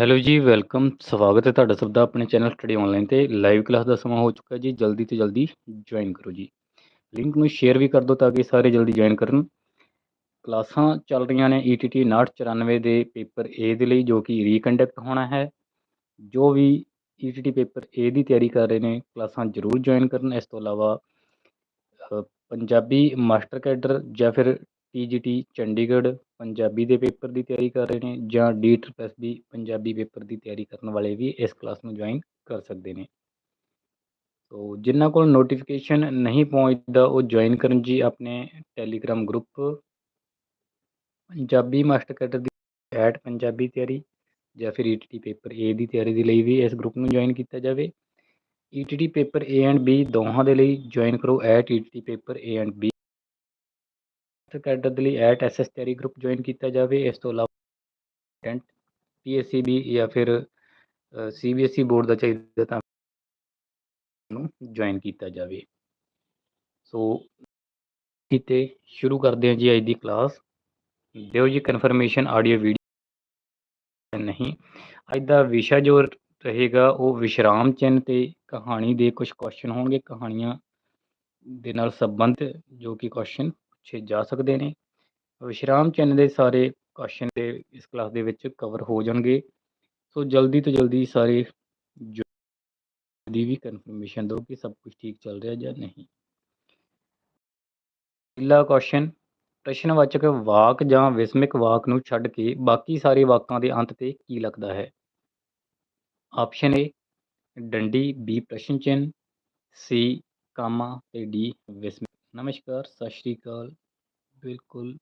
Hello ਜੀ, welcome. ਸਵਾਗਤ ਹੈ ਤੁਹਾਡਾ ਸਭ ਦਾ ਆਪਣੇ ਚੈਨਲ ਸਟੱਡੀ ਆਨਲਾਈਨ ਤੇ। ਲਾਈਵ ਕਲਾਸ ਦਾ ਸਮਾਂ ਹੋ ਚੁੱਕਾ ਜੀ। ਜਲਦੀ ਤੋਂ ਜਲਦੀ ਜੁਆਇਨ ਕਰੋ ਜੀ। ਲਿੰਕ ਨੂੰ ਸ਼ੇਅਰ ਵੀ ਕਰ ਦਿਓ ਤਾਂ ਕਿ ਸਾਰੇ ਜਲਦੀ ਜੁਆਇਨ ਕਰਨ। ਕਲਾਸਾਂ ਚੱਲ ਰਹੀਆਂ ਨੇ E ETT 5994 ਦੇ ਪੇਪਰ A ਦੇ ਲਈ, ਜੋ ਕਿ ਰੀਕੰਡਕਟ ਹੋਣਾ ਹੈ। ਜੋ ਵੀ E ETT ਪੇਪਰ A ਦੀ ਤਿਆਰੀ ਕਰ ਰਹੇ ਨੇ, ਕਲਾਸਾਂ ਜ਼ਰੂਰ ਜੁਆਇਨ ਕਰਨ। ਇਸ ਤੋਂ ਇਲਾਵਾ ਪੰਜਾਬੀ ਮਾਸਟਰ ਕੈਡਰ ਜਾਂ ਫਿਰ TGT ਚੰਡੀਗੜ੍ਹ ਪੰਜਾਬੀ ਦੇ ਪੇਪਰ ਦੀ ਤਿਆਰੀ ਕਰ ਰਹੇ ਨੇ ਜਾਂ ਡੀ ਟ੍ਰਿਪਲ ਵੀ ਪੰਜਾਬੀ ਪੇਪਰ ਦੀ ਤਿਆਰੀ ਕਰਨ ਵਾਲੇ ਵੀ ਇਸ ਕਲਾਸ ਨੂੰ ਜੁਆਇਨ ਕਰ ਸਕਦੇ ਨੇ। ਸੋ ਜਿਨ੍ਹਾਂ ਕੋਲ ਨੋਟੀਫਿਕੇਸ਼ਨ ਨਹੀਂ ਪਹੁੰਚਦਾ ਉਹ ਜੁਆਇਨ ਕਰਨ ਜੀ ਆਪਣੇ Telegram group Punjabi master cadre the at Punjabi ਤਿਆਰੀ ਜਾਂ ਫਿਰ ਈਟੀਟੀ ਪੇਪਰ ਏ ਦੀ ਤਿਆਰੀ ਦੇ ਲਈ ਵੀ ਇਸ ਗਰੁੱਪ ਨੂੰ ਜੁਆਇਨ ਕੀਤਾ ਜਾਵੇ। ETT paper A and B ਦੋਹਾਂ ਦੇ ਲਈ ਜੁਆਇਨ ਕਰੋ at ETT paper A and B cadre ਦੇ ਲਈ ਐਟ ਐਸਐਸ ਤਿਆਰੀ ਗਰੁੱਪ ਜੁਆਇਨ ਕੀਤਾ ਜਾਵੇ, ਇਸ ਤੋਂ ਇਲਾਵਾ ਟੈਂਟ ਪੀਐਸਸੀਬੀ ਜਾਂ ਫਿਰ ਸੀਬੀਐਸਈ ਬੋਰਡ ਦਾ ਚਾਹੀਦਾ ਤਾਂ ਨੂੰ ਜੁਆਇਨ ਕੀਤਾ ਜਾਵੇ। ਸੋ ਕਿਤੇ, ਸ਼ੁਰੂ ਕਰਦੇ ਹਾਂ ਜੀ ਅੱਜ ਦੀ ਕਲਾਸ ਦਿਓ ਜੀ ਕਨਫਰਮੇਸ਼ਨ ਆਡੀਓ ਵੀਡੀਓ ਨਹੀਂ, ਅੱਜ ਦਾ ਵਿਸ਼ਾ ਜੋ ਰਹੇਗਾ ਉਹ ਵਿਸ਼ਰਾਮ ਚਿੰਨ੍ਹ ਤੇ ਕਹਾਣੀ ਦੇ ਕੁਝ ਕੁਐਸਚਨ ਹੋਣਗੇ। ਕਹਾਣੀਆਂ ਦੇ ਨਾਲ ਸੰਬੰਧ ਜੋ ਕਿ ਕੁਐਸਚਨ ਪੁੱਛੇ ਜਾ ਸਕਦੇ ਨੇ। ਵਿਸ਼ਰਾਮ ਚਿੰਨ੍ਹ ਦੇ ਸਾਰੇ ਕੁਐਸਚਨ ਦੇ ਇਸ ਕਲਾਸ ਦੇ ਵਿੱਚ ਕਵਰ ਹੋ ਜਾਣਗੇ। ਸੋ ਜਲਦੀ ਤੋਂ ਜਲਦੀ ਸਾਰੇ ਦੀ ਵੀ ਕਨਫਰਮੇਸ਼ਨ ਦਿਓ ਕਿ ਸਭ ਕੁਝ ਠੀਕ ਚੱਲ ਰਿਹਾ ਜਾਂ ਨਹੀਂ। ਪਹਿਲਾ ਕੁਐਸਚਨ ਪ੍ਰਸ਼ਨਵਾਚਕ ਵਾਕ ਜਾਂ ਵਿਸਮਿਕ ਵਾਕ ਨੂੰ ਛੱਡ ਕੇ ਬਾਕੀ ਸਾਰੇ ਵਾਕਾਂ ਦੇ ਅੰਤ ਤੇ ਕੀ ਲੱਗਦਾ ਹੈ? ਆਪਸ਼ਨ ਏ ਡੰਡੀ ਬੀ ਪ੍ਰਸ਼ਨ ਚਿੰਨ੍ਹ ਸੀ ਕਾਮਾ ਤੇ ਡੀ ਵਿਸਮਿਕ ਨਮਸਕਾਰ, ਸਤਿ ਸ਼੍ਰੀ ਅਕਾਲ। ਬਿਲਕੁਲ।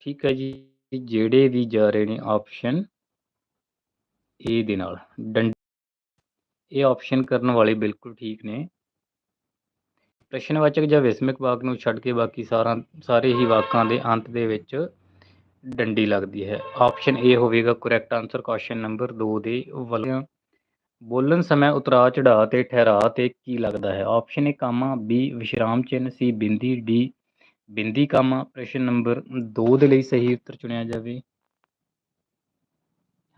ਠੀਕ ਹੈ ਜੀ, ਜਿਹੜੇ ਵੀ ਜਾ ਰਹੇ ਨੇ ਆਪਸ਼ਨ ਏ ਦੇ ਨਾਲ, ਡੰਡ ਇਹ ਆਪਸ਼ਨ ਕਰਨ ਵਾਲੇ ਬਿਲਕੁਲ ਠੀਕ ਨੇ। ਪ੍ਰਸ਼ਨਵਾਚਕ ਜਾਂ ਵਿਸਮਿਕ ਵਾਕ ਨੂੰ ਛੱਡ ਕੇ ਬਾਕੀ ਸਾਰਾ, ਸਾਰੇ ਹੀ ਵਾਕਾਂ ਦੇ ਅੰਤ ਦੇ ਵਿੱਚ ਡੰਡੀ ਲੱਗਦੀ ਹੈ। ਆਪਸ਼ਨ ਏ ਹੋਵੇਗਾ ਕਰੈਕਟ ਆਨਸਰ ਕੁਐਸਚਨ ਨੰਬਰ 2 ਦੇ ਵੱਲ। ਬੋਲਣ ਸਮੇਂ ਉਤਰਾ ਚੜਾ ਤੇ ਠਹਿਰਾ ਤੇ ਕੀ ਲੱਗਦਾ ਹੈ? ਆਪਸ਼ਨ ਏ ਕਾਮਾ ਬੀ ਵਿਸ਼ਰਾਮ ਚਿੰਨ੍ਹ ਸੀ ਬਿੰਦੀ ਡੀ ਬਿੰਦੀ ਕਾਮਾ। ਪ੍ਰਸ਼ਨ ਨੰਬਰ 2 ਦੇ ਲਈ ਸਹੀ ਉੱਤਰ ਚੁਣਿਆ ਜਾਵੇ।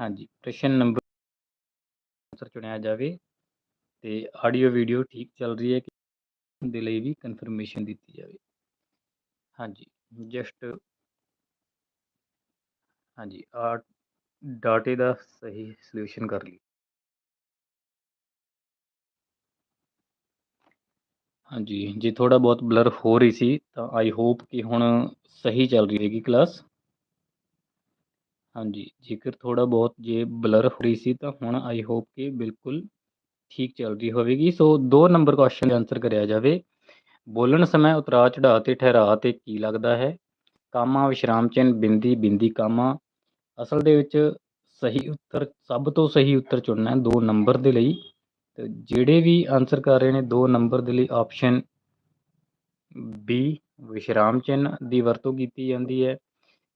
ਹਾਂਜੀ, ਪ੍ਰਸ਼ਨ ਨੰਬਰ ਆਨਸਰ ਚੁਣਿਆ ਜਾਵੇ ਤੇ ਆਡੀਓ ਵੀਡੀਓ ਠੀਕ ਚੱਲ ਰਹੀ ਹੈ ਦੇ ਲਈ ਵੀ ਕਨਫਰਮੇਸ਼ਨ ਦਿੱਤੀ ਜਾਵੇ। ਹਾਂਜੀ ਜਸਟ ਹਾਂਜੀ ਆ ਡਾਟੇ ਦਾ ਸਹੀ ਸੋਲੂਸ਼ਨ ਕਰ ਲਈ। ਹਾਂਜੀ, ਜੇ ਥੋੜਾ ਬਹੁਤ ਬਲਰ ਹੋ ਰਹੀ ਸੀ, ਤਾਂ ਆਈ ਹੋਪ ਕਿ ਹੁਣ ਸਹੀ ਚੱਲ ਰਹੀ ਹੈਗੀ ਕਲਾਸ ਹਾਂਜੀ, ਜੇਕਰ ਥੋੜਾ ਬਹੁਤ ਜੇ ਬਲਰ ਹੋ ਰਹੀ ਸੀ, ਤਾਂ ਹੁਣ ਆਈ ਹੋਪ ਕਿ ਬਿਲਕੁਲ ਠੀਕ ਚੱਲ ਰਹੀ ਹੋਵੇਗੀ। ਸੋ ਦੋ ਨੰਬਰ ਕੁਐਸਚਨ ਦਾ ਆਨਸਰ ਕਰਿਆ ਜਾਵੇ। ਬੋਲਣ ਸਮੇਂ ਉਤਰਾ ਚੜਾ ਤੇ ਠਹਿਰਾ ਤੇ ਕੀ ਲੱਗਦਾ ਹੈ? ਕਾਮਾ, ਵਿਸ਼ਰਾਮ ਚਿੰਨ੍ਹ, ਬਿੰਦੀ ਬਿੰਦੀ ਕਾਮਾ। ਅਸਲ ਦੇ ਵਿੱਚ ਸਹੀ ਉੱਤਰ, ਸਭ ਤੋਂ ਸਹੀ ਉੱਤਰ ਚੁਣਨਾ ਹੈ ਦੋ ਨੰਬਰ ਦੇ ਲਈ। ਤੇ ਜਿਹੜੇ ਵੀ ਆਨਸਰ ਕਰ ਰਹੇ ਨੇ ਦੋ ਨੰਬਰ ਦੇ ਲਈ ਆਪਸ਼ਨ ਬੀ ਵਿਸ਼ਰਾਮ ਚਿੰਨ੍ਹ ਦੀ ਵਰਤੋਂ ਕੀਤੀ ਜਾਂਦੀ ਹੈ,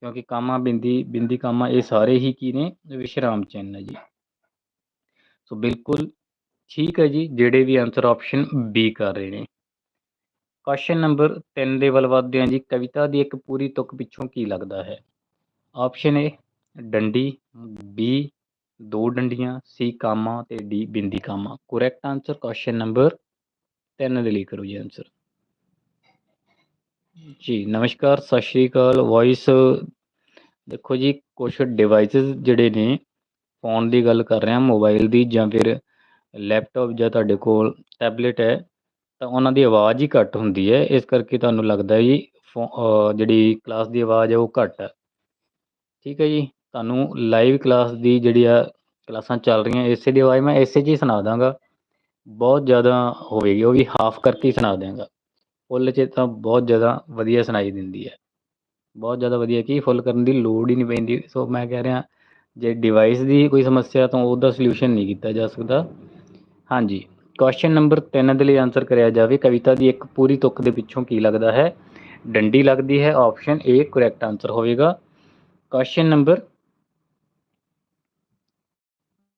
ਕਿਉਂਕਿ ਕਾਮਾ ਬਿੰਦੀ ਬਿੰਦੀ ਕਾਮਾ ਇਹ ਸਾਰੇ ਹੀ ਕੀ ਨੇ? ਵਿਸ਼ਰਾਮ ਚਿੰਨ੍ਹ ਹੈ ਜੀ। ਸੋ ਬਿਲਕੁਲ ਠੀਕ ਹੈ ਜੀ, ਜਿਹੜੇ ਵੀ ਆਨਸਰ ਆਪਸ਼ਨ ਬੀ ਕਰ ਰਹੇ ਨੇ। ਕੁਐਸਚਨ ਨੰਬਰ 3 ਦੇ ਵੱਲ ਵਧਦੇ ਹਾਂ ਜੀ। ਕਵਿਤਾ ਦੀ ਇੱਕ ਪੂਰੀ ਤੁਕ ਪਿੱਛੋਂ ਕੀ ਲੱਗਦਾ ਹੈ? ਆਪਸ਼ਨ ਏ ਡੰਡੀ ਬੀ ਦੋ ਡੰਡੀਆਂ, ਸੀ ਕਾਮਾ ਤੇ ਡੀ ਬਿੰਦੀ comma. Correct answer question number 3 ਦੇ ਲਈ ਕਰੋ ਜੀ ਆਨਸਰ ਜੀ, ਨਮਸਕਾਰ, ਸਤਿ ਸ਼੍ਰੀ ਅਕਾਲ। ਵੌਇਸ ਦੇਖੋ ਜੀ ਕੁਝ ਡਿਵਾਈਸਸ ਜਿਹੜੇ ਨੇ ਫੋਨ ਦੀ ਗੱਲ ਕਰ ਰਹੇ ਹਾਂ ਮੋਬਾਈਲ ਦੀ ਜਾਂ ਫਿਰ ਲੈਪਟਾਪ ਜਾਂ ਤੁਹਾਡੇ ਕੋਲ ਟੈਬਲੇਟ ਹੈ, ਤਾਂ ਉਹਨਾਂ ਦੀ ਆਵਾਜ਼ ਹੀ ਘੱਟ ਹੁੰਦੀ ਹੈ। ਇਸ ਕਰਕੇ ਤੁਹਾਨੂੰ ਲੱਗਦਾ ਜੀ, ਫੋ ਜਿਹੜੀ ਕਲਾਸ ਦੀ ਆਵਾਜ਼ ਹੈ ਉਹ ਘੱਟ ਹੈ। ਠੀਕ ਹੈ ਜੀ? ਤੁਹਾਨੂੰ ਲਾਈਵ ਕਲਾਸ ਦੀ ਜਿਹੜੀ ਆ ਕਲਾਸਾਂ ਚੱਲ ਰਹੀਆਂ, ਇਸੇ ਦੀ ਆਵਾਜ਼ ਮੈਂ ਇਸੇ 'ਚ ਹੀ ਸੁਣਾ ਦਾਂਗਾ ਬਹੁਤ ਜ਼ਿਆਦਾ ਹੋਵੇਗੀ, ਉਹ ਵੀ ਹਾਫ ਕਰਕੇ ਹੀ ਸੁਣਾ ਦਿਆਂਗਾ। ਫੁੱਲ 'ਚ ਤਾਂ ਬਹੁਤ ਜ਼ਿਆਦਾ ਵਧੀਆ ਸੁਣਾਈ ਦਿੰਦੀ ਹੈ ਬਹੁਤ ਜ਼ਿਆਦਾ ਵਧੀਆ, ਕੀ ਫੁੱਲ ਕਰਨ ਦੀ ਲੋੜ ਹੀ ਨਹੀਂ ਪੈਂਦੀ। ਸੋ ਮੈਂ ਕਹਿ ਰਿਹਾ, ਜੇ ਡਿਵਾਈਸ ਦੀ ਕੋਈ ਸਮੱਸਿਆ ਤਾਂ ਉਹਦਾ ਸੋਲੂਸ਼ਨ ਨਹੀਂ ਕੀਤਾ ਜਾ ਸਕਦਾ। ਹਾਂਜੀ ਕੁਐਸਚਨ ਨੰਬਰ 3 ਦੇ ਲਈ ਆਨਸਰ ਕਰਿਆ ਜਾਵੇ। ਕਵਿਤਾ ਦੀ ਇੱਕ ਪੂਰੀ ਤੁਕ ਦੇ ਪਿੱਛੋਂ ਕੀ ਲੱਗਦਾ ਹੈ? ਡੰਡੀ ਲੱਗਦੀ ਹੈ ਆਪਸ਼ਨ ਏ ਕਰੈਕਟ ਆਨਸਰ ਹੋਵੇਗਾ। ਕੁਐਸਚਨ ਨੰਬਰ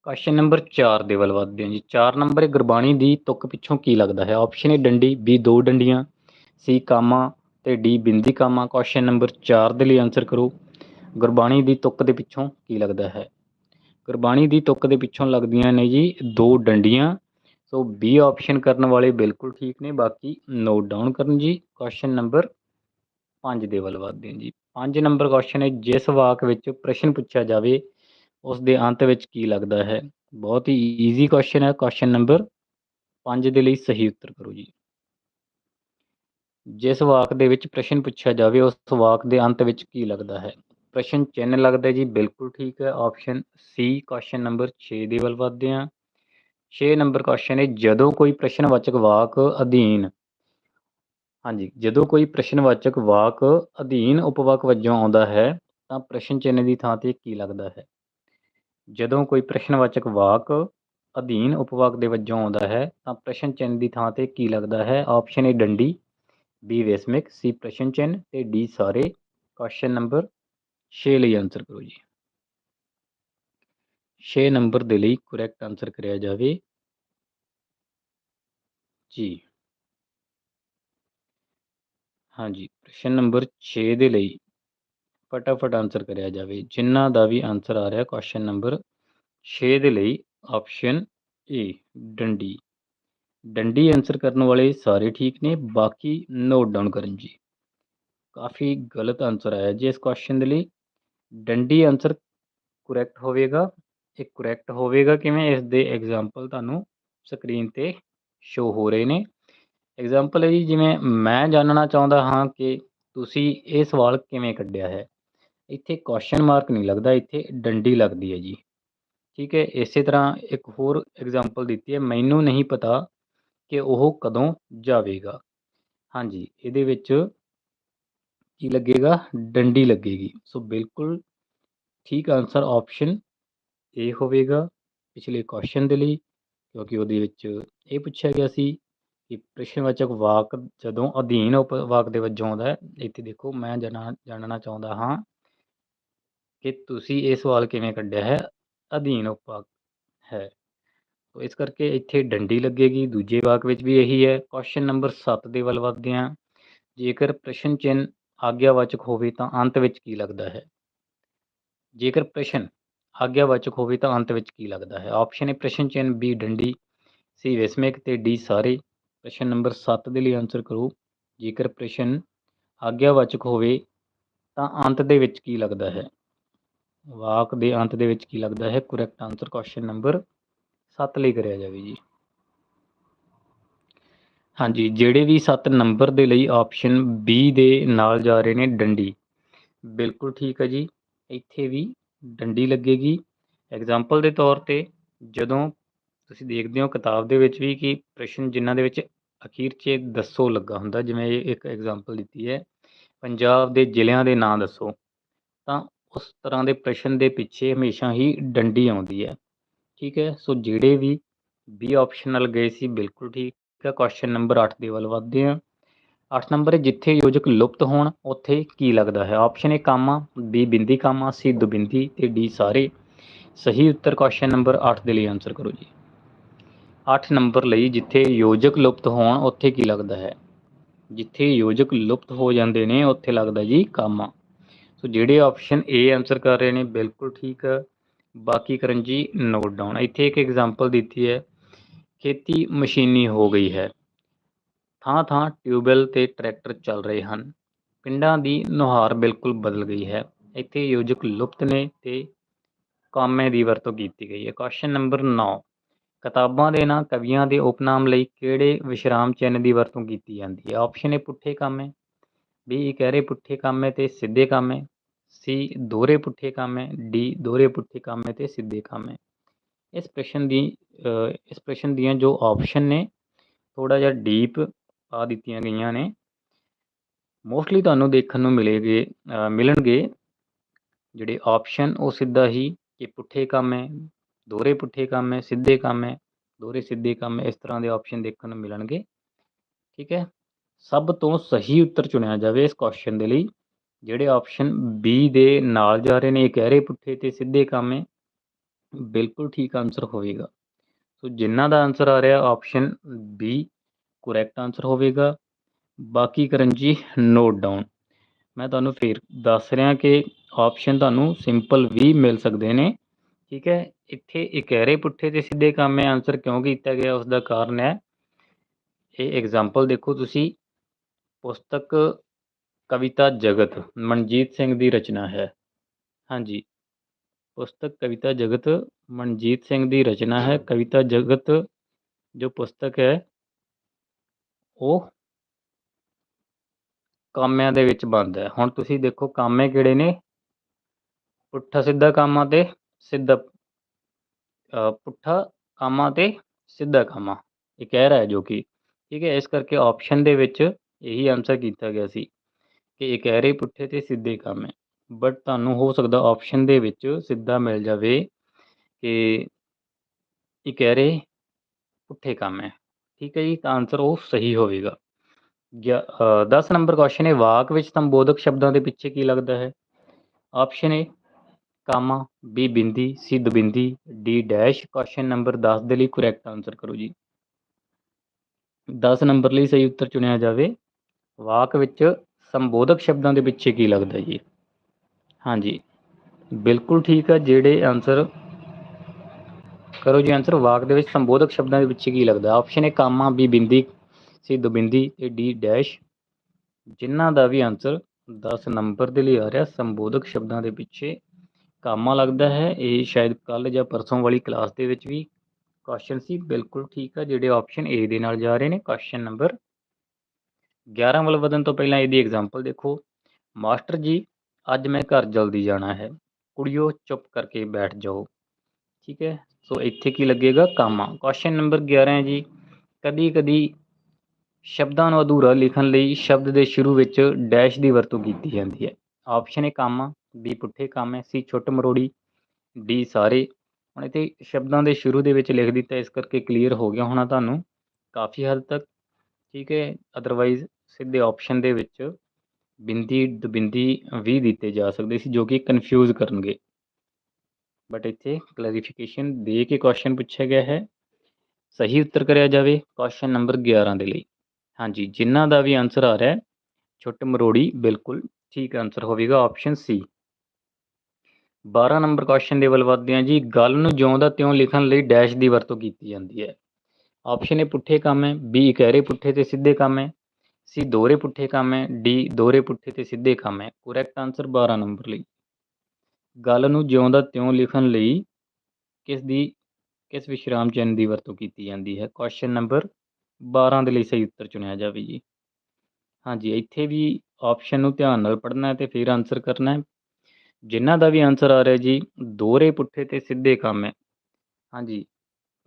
ਕੁਐਸਚਨ ਨੰਬਰ 4 ਦੇ ਵੱਲ ਵੱਧਦੇ ਹਾਂ ਜੀ। 4 ਨੰਬਰ ਹੈ ਗੁਰਬਾਣੀ ਦੀ ਤੁਕ ਪਿੱਛੋਂ ਕੀ ਲੱਗਦਾ ਹੈ? ਆਪਸ਼ਨ ਏ ਡੰਡੀ ਬੀ ਦੋ ਡੰਡੀਆਂ ਸੀ ਕਾਮਾ ਤੇ ਡੀ ਬਿੰਦੀ ਕਾਮਾ। ਕੁਐਸਚਨ ਨੰਬਰ 4 ਦੇ ਲਈ ਆਨਸਰ ਕਰੋ। ਗੁਰਬਾਣੀ ਦੀ ਤੁਕ ਦੇ ਪਿੱਛੋਂ ਕੀ ਲੱਗਦਾ ਹੈ? ਗੁਰਬਾਣੀ ਦੀ ਤੁਕ ਦੇ ਪਿੱਛੋਂ ਲੱਗਦੀਆਂ ਨੇ ਜੀ ਦੋ ਡੰਡੀਆਂ। ਸੋ ਬੀ ਆਪਸ਼ਨ ਕਰਨ ਵਾਲੇ ਬਿਲਕੁਲ ਠੀਕ ਨੇ, ਬਾਕੀ ਨੋਟ ਡਾਊਨ ਕਰਨ ਜੀ। ਕੁਐਸਚਨ ਨੰਬਰ 5 ਦੇ ਵੱਲ ਵੱਧਦੇ ਹਾਂ ਜੀ। 5 ਨੰਬਰ ਕੁਐਸਚਨ ਹੈ, ਜਿਸ ਵਾਕ ਵਿੱਚ ਪ੍ਰਸ਼ਨ ਪੁੱਛਿਆ ਜਾਵੇ ਉਸ ਦੇ ਅੰਤ ਵਿੱਚ ਕੀ ਲੱਗਦਾ ਹੈ? ਬਹੁਤ ਹੀ ਈਜ਼ੀ ਕੁਐਸਚਨ ਹੈ। ਕੁਐਸਚਨ ਨੰਬਰ 5 ਦੇ ਲਈ ਸਹੀ ਉੱਤਰ ਕਰੋ ਜੀ। ਜਿਸ ਵਾਕ ਦੇ ਵਿੱਚ ਪ੍ਰਸ਼ਨ ਪੁੱਛਿਆ ਜਾਵੇ, ਉਸ ਵਾਕ ਦੇ ਅੰਤ ਵਿੱਚ ਕੀ ਲੱਗਦਾ ਹੈ? ਪ੍ਰਸ਼ਨ ਚਿੰਨ ਲੱਗਦਾ ਜੀ, ਬਿਲਕੁਲ ਠੀਕ ਹੈ। ਆਪਸ਼ਨ ਸੀ ਕੁਐਸਚਨ ਨੰਬਰ 6 ਦੇ ਵੱਲ ਵਧਦੇ ਹਾਂ। 6 ਨੰਬਰ ਕੁਐਸਚਨ ਹੈ ਜਦੋਂ ਕੋਈ ਪ੍ਰਸ਼ਨਵਾਚਕ ਵਾਕ ਅਧੀਨ, ਹਾਂਜੀ, ਜਦੋਂ ਕੋਈ ਪ੍ਰਸ਼ਨਵਾਚਕ ਵਾਕ ਅਧੀਨ ਉਪਵਾਕ ਵਜੋਂ ਆਉਂਦਾ ਹੈ, ਤਾਂ ਪ੍ਰਸ਼ਨ ਚਿੰਨ ਦੀ ਥਾਂ ਤੇ ਕੀ ਲੱਗਦਾ ਹੈ? ਜਦੋਂ ਕੋਈ ਪ੍ਰਸ਼ਨਵਾਚਕ ਵਾਕ ਅਧੀਨ ਉਪਵਾਕ ਦੇ ਵਜੋਂ ਆਉਂਦਾ ਹੈ, ਤਾਂ ਪ੍ਰਸ਼ਨ ਚਿੰਨ੍ਹ ਦੀ ਥਾਂ ਤੇ ਕੀ ਲੱਗਦਾ ਹੈ? ਆਪਸ਼ਨ ਏ ਡੰਡੀ ਬੀ ਵਿਸਮਿਕ ਸੀ ਪ੍ਰਸ਼ਨ ਚਿੰਨ੍ਹ ਤੇ ਡੀ ਸਾਰੇ। ਕੁਐਸਚਨ ਨੰਬਰ 6 ਲਈ ਆਨਸਰ ਕਰੋ ਜੀ। 6 ਨੰਬਰ ਦੇ ਲਈ ਕਰੈਕਟ ਆਨਸਰ ਕਰਿਆ ਜਾਵੇ। ਜੀ। ਹਾਂਜੀ, ਪ੍ਰਸ਼ਨ ਨੰਬਰ 6 ਦੇ ਲਈ ਫਟਾਫਟ ਆਨਸਰ ਕਰਿਆ ਜਾਵੇ। ਜਿਨ੍ਹਾਂ ਦਾ ਵੀ ਆਨਸਰ ਆ ਰਿਹਾ ਕੁਐਸਚਨ ਨੰਬਰ 6 ਦੇ ਲਈ ਆਪਸ਼ਨ ਏ ਡੰਡੀ। ਡੰਡੀ ਆਨਸਰ ਕਰਨ ਵਾਲੇ ਸਾਰੇ ਠੀਕ ਨੇ, ਬਾਕੀ ਨੋਟ ਡਾਊਨ ਕਰਨ ਜੀ। ਕਾਫੀ ਗਲਤ ਆਨਸਰ ਆਇਆ ਜੀ ਇਸ ਕੁਐਸਚਨ ਦੇ ਲਈ। ਡੰਡੀ ਆਨਸਰ ਕਰੈਕਟ ਹੋਵੇਗਾ। ਇਹ ਕਰੈਕਟ ਹੋਵੇਗਾ ਕਿਵੇਂ? ਇਸ ਦੇ ਐਗਜ਼ਾਮਪਲ ਤੁਹਾਨੂੰ ਸਕਰੀਨ ਤੇ ਸ਼ੋ ਹੋ ਰਹੇ ਨੇ। ਐਗਜ਼ਾਮਪਲ ਹੈ ਜੀ, ਜਿਵੇਂ ਮੈਂ ਜਾਣਨਾ ਚਾਹੁੰਦਾ ਹਾਂ ਕਿ ਤੁਸੀਂ ਇਹ ਸਵਾਲ ਕਿਵੇਂ ਕੱਢਿਆ ਹੈ? ਇੱਥੇ ਕੁਐਸਚਨ ਮਾਰਕ ਨਹੀਂ ਲੱਗਦਾ, ਇੱਥੇ ਡੰਡੀ ਲੱਗਦੀ ਹੈ ਜੀ। ਠੀਕ ਹੈ, ਇਸੇ ਤਰ੍ਹਾਂ ਇੱਕ ਹੋਰ ਐਗਜ਼ਾਮਪਲ ਦਿੱਤੀ ਹੈ, ਮੈਨੂੰ ਨਹੀਂ ਪਤਾ ਕਿ ਉਹ ਕਦੋਂ ਜਾਵੇਗਾ। ਹਾਂਜੀ, ਇਹਦੇ ਵਿੱਚ ਕੀ ਲੱਗੇਗਾ? ਡੰਡੀ ਲੱਗੇਗੀ। ਸੋ ਬਿਲਕੁਲ ਠੀਕ ਆਨਸਰ ਆਪਸ਼ਨ ਏ ਹੋਵੇਗਾ ਪਿਛਲੇ ਕੁਐਸਚਨ ਦੇ ਲਈ, ਕਿਉਂਕਿ ਉਹਦੇ ਵਿੱਚ ਇਹ ਪੁੱਛਿਆ ਗਿਆ ਸੀ ਕਿ ਪ੍ਰਸ਼ਨਵਾਚਕ ਵਾਕ ਜਦੋਂ ਅਧੀਨ ਉਪ, ਵਾਕ ਦੇ ਵਜੋਂ ਆਉਂਦਾ ਹੈ, ਇੱਥੇ ਦੇਖੋ ਮੈਂ ਜਾਣਨਾ ਜਾਣਨਾ ਚਾਹੁੰਦਾ ਹਾਂ। ਕਿ ਤੁਸੀਂ ਇਹ ਸਵਾਲ ਕਿਵੇਂ ਕੱਢਿਆ ਹੈ? ਅਧੀਨ ਉਪਵਾਕ ਹੈ। ਤੋ ਇਸ ਕਰਕੇ ਇੱਥੇ ਡੰਡੀ ਲੱਗੇਗੀ। ਦੂਜੇ ਵਾਕ ਵਿੱਚ ਵੀ ਇਹੀ ਹੈ। ਕੁਐਸਚਨ ਨੰਬਰ 7 ਦੇ ਵੱਲ ਵਧਦੇ ਹਾਂ। ਜੇਕਰ ਪ੍ਰਸ਼ਨ ਚਿੰਨ ਆਗਿਆਵਾਚਕ ਹੋਵੇ ਤਾਂ ਅੰਤ ਵਿੱਚ ਕੀ ਲੱਗਦਾ ਹੈ? ਜੇਕਰ ਪ੍ਰਸ਼ਨ ਆਗਿਆਵਾਚਕ ਹੋਵੇ ਤਾਂ ਅੰਤ ਵਿੱਚ ਕੀ ਲੱਗਦਾ ਹੈ? ਆਪਸ਼ਨ ਹੈ ਪ੍ਰਸ਼ਨ ਚਿੰਨ ਬੀ ਡੰਡੀ ਸੀ ਵਿਸਮਿਕ ਤੇ ਡੀ ਸਾਰੇ। ਪ੍ਰਸ਼ਨ ਨੰਬਰ 7 ਦੇ ਲਈ ਆਨਸਰ ਕਰੋ। ਜੇਕਰ ਪ੍ਰਸ਼ਨ ਆਗਿਆਵਾਚਕ ਹੋਵੇ ਤਾਂ ਅੰਤ ਦੇ ਵਿੱਚ ਕੀ ਲੱਗਦਾ ਹੈ? ਵਾਕ ਦੇ ਅੰਤ ਦੇ ਵਿੱਚ ਕੀ ਲੱਗਦਾ ਹੈ? ਕਰੈਕਟ ਆਨਸਰ ਕੁਐਸਚਨ ਨੰਬਰ 7 ਲਈ ਕਰਿਆ ਜਾਵੇ ਜੀ। ਹਾਂਜੀ, ਜਿਹੜੇ ਵੀ 7 ਨੰਬਰ ਦੇ ਲਈ ਆਪਸ਼ਨ ਬੀ ਦੇ ਨਾਲ ਜਾ ਰਹੇ ਨੇ ਡੰਡੀ। ਬਿਲਕੁਲ ਠੀਕ ਹੈ ਜੀ। ਇੱਥੇ ਵੀ ਡੰਡੀ ਲੱਗੇਗੀ। ਐਗਜ਼ਾਮਪਲ ਦੇ ਤੌਰ ਤੇ ਜਦੋਂ ਤੁਸੀਂ ਦੇਖਦੇ ਹੋ ਕਿਤਾਬ ਦੇ ਵਿੱਚ ਵੀ ਕਿ ਪ੍ਰਸ਼ਨ ਜਿਨ੍ਹਾਂ ਦੇ ਵਿੱਚ ਅਖੀਰ 'ਚ ਦੱਸੋ ਲੱਗਾ ਹੁੰਦਾ, ਜਿਵੇਂ ਇਹ ਇੱਕ ਐਗਜ਼ਾਮਪਲ ਦਿੱਤੀ ਹੈ। ਪੰਜਾਬ ਦੇ ਜ਼ਿਲ੍ਹਿਆਂ ਦੇ ਨਾਂ ਦੱਸੋ। ਤਾਂ ਉਸ ਤਰ੍ਹਾਂ ਦੇ ਪ੍ਰਸ਼ਨ ਦੇ ਪਿੱਛੇ ਹਮੇਸ਼ਾ ਹੀ ਡੰਡੀ ਆਉਂਦੀ ਹੈ। ਠੀਕ ਹੈ, ਸੋ ਜਿਹੜੇ ਵੀ ਬੀ ਆਪਸ਼ਨ ਨਾਲ ਗਏ ਸੀ, ਬਿਲਕੁਲ ਠੀਕ ਹੈ ਕੁਐਸਚਨ ਨੰਬਰ 8 ਦੇ ਵੱਲ ਵਧਦੇ ਹਾਂ। 8 ਨੰਬਰ ਹੈ, ਜਿੱਥੇ ਯੋਜਕ ਲੁਪਤ ਹੋਣ, ਉੱਥੇ ਕੀ ਲੱਗਦਾ ਹੈ? ਆਪਸ਼ਨ ਏ ਕਾਮਾ ਬੀ ਬਿੰਦੀ ਕਾਮਾ ਸੀ ਦੁਬਿੰਦੀ ਤੇ ਡੀ ਸਾਰੇ। ਸਹੀ ਉੱਤਰ ਕੁਐਸਚਨ ਨੰਬਰ 8 ਦੇ ਲਈ ਆਨਸਰ ਕਰੋ ਜੀ। 8 ਨੰਬਰ ਲਈ ਜਿੱਥੇ ਯੋਜਕ ਲੁਪਤ ਹੋਣ, ਉੱਥੇ ਕੀ ਲੱਗਦਾ ਹੈ? ਜਿੱਥੇ ਯੋਜਕ ਲੁਪਤ ਹੋ ਜਾਂਦੇ ਨੇ, ਉੱਥੇ ਲੱਗਦਾ ਜੀ ਕਾਮਾ ਸੋ ਜਿਹੜੇ ਆਪਸ਼ਨ ਏ ਆਨਸਰ ਕਰ ਰਹੇ ਨੇ, ਬਿਲਕੁਲ ਠੀਕ ਹੈ। ਬਾਕੀ ਕਰਨ ਜੀ ਨੋਟ ਡਾਊਨ ਇੱਥੇ ਇੱਕ ਐਗਜ਼ਾਮਪਲ ਦਿੱਤੀ ਹੈ, ਖੇਤੀ ਮਸ਼ੀਨੀ ਹੋ ਗਈ ਹੈ। ਥਾਂ ਥਾਂ ਟਿਊਬਵੈਲ ਤੇ ਟਰੈਕਟਰ ਚੱਲ ਰਹੇ ਹਨ। ਪਿੰਡਾਂ ਦੀ ਨੁਹਾਰ ਬਿਲਕੁਲ ਬਦਲ ਗਈ ਹੈ। ਇੱਥੇ ਯੋਜਕ ਲੁਪਤ ਨੇ ਤੇ ਕਾਮੇ ਦੀ ਵਰਤੋਂ ਕੀਤੀ ਗਈ ਹੈ। ਕੁਐਸਚਨ ਨੰਬਰ 9 ਕਿਤਾਬਾਂ ਦੇ ਨਾਂ, ਕਵੀਆਂ ਦੇ ਉਪਨਾਮ ਲਈ ਕਿਹੜੇ ਵਿਸ਼ਰਾਮ ਚਿੰਨ੍ਹ ਦੀ ਵਰਤੋਂ ਕੀਤੀ ਜਾਂਦੀ ਹੈ? ਆਪਸ਼ਨ ਏ ਪੁੱਠੇ ਕਾਮੇ ਬੀ ਇਕਹਿਰੇ ਪੁੱਠੇ ਕੰਮ ਹੈ ਤੇ ਸਿੱਧੇ ਕੰਮ ਹੈ। ਸੀ ਦੋਹਰੇ ਪੁੱਠੇ ਕੰਮ ਹੈ। ਡੀ ਦੋਹਰੇ ਪੁੱਠੇ ਕੰਮ ਹੈ ਤੇ ਸਿੱਧੇ ਕੰਮ ਹੈ। ਇਸ ਪ੍ਰਸ਼ਨ ਦੀ ਇਸ ਪ੍ਰਸ਼ਨ ਦੀਆਂ ਜੋ ਆਪਸ਼ਨ ਨੇ ਥੋੜਾ ਜਿਹਾ ਡੀਪ ਆ ਦਿੱਤੀਆਂ ਗਈਆਂ ਨੇ। ਮੋਸਟਲੀ ਤੁਹਾਨੂੰ ਦੇਖਣ ਨੂੰ ਮਿਲੇਗੇ ਮਿਲਣਗੇ ਜਿਹੜੇ ਆਪਸ਼ਨ ਉਹ ਸਿੱਧਾ ਹੀ ਕਿ ਪੁੱਠੇ ਕੰਮ ਹੈ, ਦੋਹਰੇ ਪੁੱਠੇ ਕੰਮ ਹੈ, ਸਿੱਧੇ ਕੰਮ ਹੈ, ਦੋਹਰੇ ਸਿੱਧੇ ਕੰਮ ਇਸ ਤਰ੍ਹਾਂ ਦੇ ਆਪਸ਼ਨ ਦੇਖਣ ਨੂੰ ਮਿਲਣਗੇ। ਠੀਕ ਹੈ। ਸਭ ਤੋਂ ਸਹੀ ਉੱਤਰ ਚੁਣਿਆ ਜਾਵੇ ਇਸ ਕੁਐਸਚਨ ਦੇ ਲਈ। ਜਿਹੜੇ ਆਪਸ਼ਨ ਬੀ ਦੇ ਨਾਲ ਜਾ ਰਹੇ ਨੇ, ਇਹ ਕਹਿ ਰਹੇ ਪੁੱਠੇ ਤੇ ਸਿੱਧੇ ਕੰਮ ਬਿਲਕੁਲ ਠੀਕ ਆਨਸਰ ਹੋਵੇਗਾ। ਸੋ ਜਿਨ੍ਹਾਂ ਦਾ ਆਨਸਰ ਆ ਰਿਹਾ ਆਪਸ਼ਨ ਬੀ ਕਰੈਕਟ ਆਨਸਰ ਹੋਵੇਗਾ। ਬਾਕੀ ਕਰਨ ਜੀ ਨੋਟ ਡਾਊਨ ਮੈਂ ਤੁਹਾਨੂੰ ਫੇਰ ਦੱਸ ਰਿਹਾ ਕਿ ਆਪਸ਼ਨ ਤੁਹਾਨੂੰ ਸਿੰਪਲ ਵੀ ਮਿਲ ਸਕਦੇ ਨੇ। ਠੀਕ ਹੈ, ਇੱਥੇ ਇਕਹਿਰੇ ਪੁੱਠੇ ਤੇ ਸਿੱਧੇ ਕੰਮ ਹੈ ਆਨਸਰ ਕਿਉਂ ਕੀਤਾ ਗਿਆ ਉਸ ਦਾ ਕਾਰਨ ਹੈ। ਇਹ ਐਗਜ਼ਾਮਪਲ ਦੇਖੋ ਤੁਸੀਂ। ਪੁਸਤਕ ਕਵਿਤਾ ਜਗਤ, ਮਨਜੀਤ ਸਿੰਘ ਦੀ ਰਚਨਾ ਹੈ। ਹਾਂਜੀ, ਪੁਸਤਕ ਕਵਿਤਾ ਜਗਤ, ਮਨਜੀਤ ਸਿੰਘ ਦੀ ਰਚਨਾ ਹੈ। ਕਵਿਤਾ ਜਗਤ ਜੋ ਪੁਸਤਕ ਹੈ, ਉਹ ਕਾਮਿਆਂ ਦੇ ਵਿੱਚ ਬੰਦ ਹੈ। ਹੁਣ ਤੁਸੀਂ ਦੇਖੋ ਕਾਮੇ ਕਿਹੜੇ ਨੇ? ਪੁੱਠਾ ਸਿੱਧਾ ਕਾਮਾ ਤੇ ਸਿੱਧਾ ਪੁੱਠਾ ਕਾਮਾ ਤੇ ਸਿੱਧਾ ਕਾਮਾ। ਇਹ ਕਹਿ ਰਿਹਾ ਹੈ ਜੋ ਕਿ, ਠੀਕ ਹੈ, ਇਸ ਕਰਕੇ ਆਪਸ਼ਨ ਦੇ ਵਿੱਚ ਇਹੀ ਆਨਸਰ ਕੀਤਾ ਗਿਆ ਸੀ ਕਿ ਇਹ ਕਹਿ ਰਹੇ ਪੁੱਠੇ ਤੇ ਸਿੱਧੇ ਕੰਮ ਹੈ। ਬਟ ਤੁਹਾਨੂੰ ਹੋ ਸਕਦਾ ਆਪਸ਼ਨ ਦੇ ਵਿੱਚ ਸਿੱਧਾ ਮਿਲ ਜਾਵੇ ਕਿ ਇਹ ਕਹਿ ਰਹੇ ਪੁੱਠੇ ਕੰਮ ਹੈ। ਠੀਕ ਹੈ ਜੀ, ਤਾਂ ਆਨਸਰ ਉਹ ਸਹੀ ਹੋਵੇਗਾ। 10 ਨੰਬਰ ਕੁਐਸਚਨ ਹੈ, ਵਾਕ ਵਿੱਚ ਸੰਬੋਧਕ ਸ਼ਬਦਾਂ ਦੇ ਪਿੱਛੇ ਕੀ ਲੱਗਦਾ ਹੈ? ਆਪਸ਼ਨ ਏ ਕਾਮਾ ਬੀ ਬਿੰਦੀ ਸੀ ਦੁਬਿੰਦੀ ਡੀ ਡੈਸ਼। ਕੁਐਸਚਨ ਨੰਬਰ 10 ਦੇ ਲਈ ਕਰੈਕਟ ਆਨਸਰ ਕਰੋ ਜੀ। 10 ਨੰਬਰ ਲਈ ਸਹੀ ਉੱਤਰ ਚੁਣਿਆ ਜਾਵੇ। ਵਾਕ ਵਿੱਚ ਸੰਬੋਧਕ ਸ਼ਬਦਾਂ ਦੇ ਪਿੱਛੇ ਕੀ ਲੱਗਦਾ ਜੀ? ਹਾਂਜੀ, ਬਿਲਕੁਲ ਠੀਕ ਹੈ ਜਿਹੜੇ ਆਨਸਰ ਕਰੋ ਜੀ ਆਨਸਰ ਵਾਕ ਦੇ ਵਿੱਚ ਸੰਬੋਧਕ ਸ਼ਬਦਾਂ ਦੇ ਪਿੱਛੇ ਕੀ ਲੱਗਦਾ? ਆਪਸ਼ਨ ਏ ਕਾਮਾ ਬੀ ਬਿੰਦੀ ਸੀ ਦਬਿੰਦੀ ਤੇ ਡੀ ਡੈਸ਼ ਜਿਨ੍ਹਾਂ ਦਾ ਵੀ ਆਨਸਰ 10 ਨੰਬਰ ਦੇ ਲਈ ਆ ਰਿਹਾ, ਸੰਬੋਧਕ ਸ਼ਬਦਾਂ ਦੇ ਪਿੱਛੇ ਕਾਮਾ ਲੱਗਦਾ ਹੈ। ਇਹ ਸ਼ਾਇਦ ਕੱਲ ਜਾਂ ਪਰਸੋਂ ਵਾਲੀ ਕਲਾਸ ਦੇ ਵਿੱਚ ਵੀ ਕੁਐਸਚਨ ਸੀ। ਬਿਲਕੁਲ ਠੀਕ ਆ। ਜਿਹੜੇ ਆਪਸ਼ਨ ਏ ਦੇ ਨਾਲ ਜਾ ਰਹੇ ਨੇ ਕੁਐਸਚਨ ਨੰਬਰ 11 ਵੱਲ ਵਧਣ ਤੋਂ ਪਹਿਲਾਂ ਇਹਦੀ ਐਗਜ਼ਾਮਪਲ ਦੇਖੋ। ਮਾਸਟਰ ਜੀ, ਅੱਜ ਮੈਂ ਘਰ ਜਲਦੀ ਜਾਣਾ ਹੈ। ਕੁੜੀਓ, ਚੁੱਪ ਕਰਕੇ ਬੈਠ ਜਾਓ। ਠੀਕ ਹੈ? ਸੋ ਇੱਥੇ ਕੀ ਲੱਗੇਗਾ? ਕਾਮਾ ਕੁਐਸਚਨ ਨੰਬਰ 11 ਹੈ ਜੀ। ਕਦੀ ਕਦੀ ਸ਼ਬਦਾਂ ਨੂੰ ਅਧੂਰਾ ਲਿਖਣ ਲਈ ਸ਼ਬਦ ਦੇ ਸ਼ੁਰੂ ਵਿੱਚ ਡੈਸ਼ ਦੀ ਵਰਤੋਂ ਕੀਤੀ ਜਾਂਦੀ ਹੈ। ਆਪਸ਼ਨ ਹੈ ਕਾਮਾ ਬੀ ਪੁੱਠੇ ਕੰਮ ਹੈ। ਸੀ ਛੁੱਟ ਮਰੋੜੀ। ਡੀ ਸਾਰੇ। ਹੁਣ ਇੱਥੇ ਸ਼ਬਦਾਂ ਦੇ ਸ਼ੁਰੂ ਦੇ ਵਿੱਚ ਲਿਖ ਦਿੱਤਾ। ਇਸ ਕਰਕੇ ਕਲੀਅਰ ਹੋ ਗਿਆ ਹੋਣਾ ਤੁਹਾਨੂੰ। ਕਾਫੀ ਹੱਦ ਤੱਕ। ਠੀਕ ਹੈ? ਅਦਰਵਾਈਜ਼ ਸਿੱਧੇ ਆਪਸ਼ਨ ਦੇ ਵਿੱਚ ਬਿੰਦੀ, ਦੁਬਿੰਦੀ ਵੀ ਦਿੱਤੇ ਜਾ ਸਕਦੇ ਸੀ, ਜੋ ਕਿ ਕਨਫਿਊਜ਼ ਕਰਨਗੇ। ਬਟ ਇੱਥੇ ਕਲੈਰੀਫਿਕੇਸ਼ਨ ਦੇ ਕੇ ਕੁਐਸਚਨ ਪੁੱਛਿਆ ਗਿਆ ਹੈ। ਸਹੀ ਉੱਤਰ ਕਰਿਆ ਜਾਵੇ ਕੁਐਸਚਨ ਨੰਬਰ 11 ਦੇ ਲਈ। ਹਾਂਜੀ, ਜਿਨ੍ਹਾਂ ਦਾ ਵੀ ਆਨਸਰ ਆ ਰਿਹਾ ਹੈ, ਛੁੱਟ ਮਰੋੜੀ, ਬਿਲਕੁਲ ਠੀਕ ਆਨਸਰ ਹੋਵੇਗਾ ਆਪਸ਼ਨ ਸੀ 12 ਨੰਬਰ ਕੁਐਸਚਨ ਦੇ ਵੱਲ ਵਧਦੇ ਹਾਂ ਜੀ। ਗੱਲ ਨੂੰ ਜਿਉਂ ਦਾ ਤਿਉਂ ਲਿਖਣ ਲਈ ਡੈਸ਼ ਦੀ ਵਰਤੋਂ ਕੀਤੀ ਜਾਂਦੀ ਹੈ। ਆਪਸ਼ਨ ਏ ਪੁੱਠੇ ਕੰਮ ਹੈ ਬੀ ਇਕਹਿਰੇ ਪੁੱਠੇ ਤੇ ਸਿੱਧੇ ਕੰਮ ਹੈ। ਸੀ ਦੋਹਰੇ ਪੁੱਠੇ ਕੰਮ ਹੈ, ਡੀ ਦੋਹਰੇ ਪੁੱਠੇ ਤੇ ਸਿੱਧੇ ਕੰਮ ਹੈ। ਕਰੈਕਟ ਆਨਸਰ 12 ਨੰਬਰ ਲਈ। ਗੱਲ ਨੂੰ ਜਿਉਂ ਦਾ ਤਿਉਂ ਲਿਖਣ ਲਈ ਕਿਸ ਦੀ, ਕਿਸ ਵਿਸ਼ਰਾਮ ਚਿੰਨ੍ਹ ਦੀ ਵਰਤੋਂ ਕੀਤੀ ਜਾਂਦੀ ਹੈ? ਕੁਐਸਚਨ ਨੰਬਰ 12 ਦੇ ਲਈ ਸਹੀ ਉੱਤਰ ਚੁਣਿਆ ਜਾਵੇ ਜੀ। ਹਾਂਜੀ, ਇੱਥੇ ਵੀ ਆਪਸ਼ਨ ਨੂੰ ਧਿਆਨ ਨਾਲ ਪੜ੍ਹਨਾ ਹੈ ਤੇ ਫਿਰ ਆਨਸਰ ਕਰਨਾ ਹੈ। ਜਿਨ੍ਹਾਂ ਦਾ ਵੀ ਆਨਸਰ ਆ ਰਿਹਾ ਜੀ, ਦੋਹਰੇ ਪੁੱਠੇ ਤੇ ਸਿੱਧੇ ਕੰਮ ਹੈ। ਹਾਂਜੀ,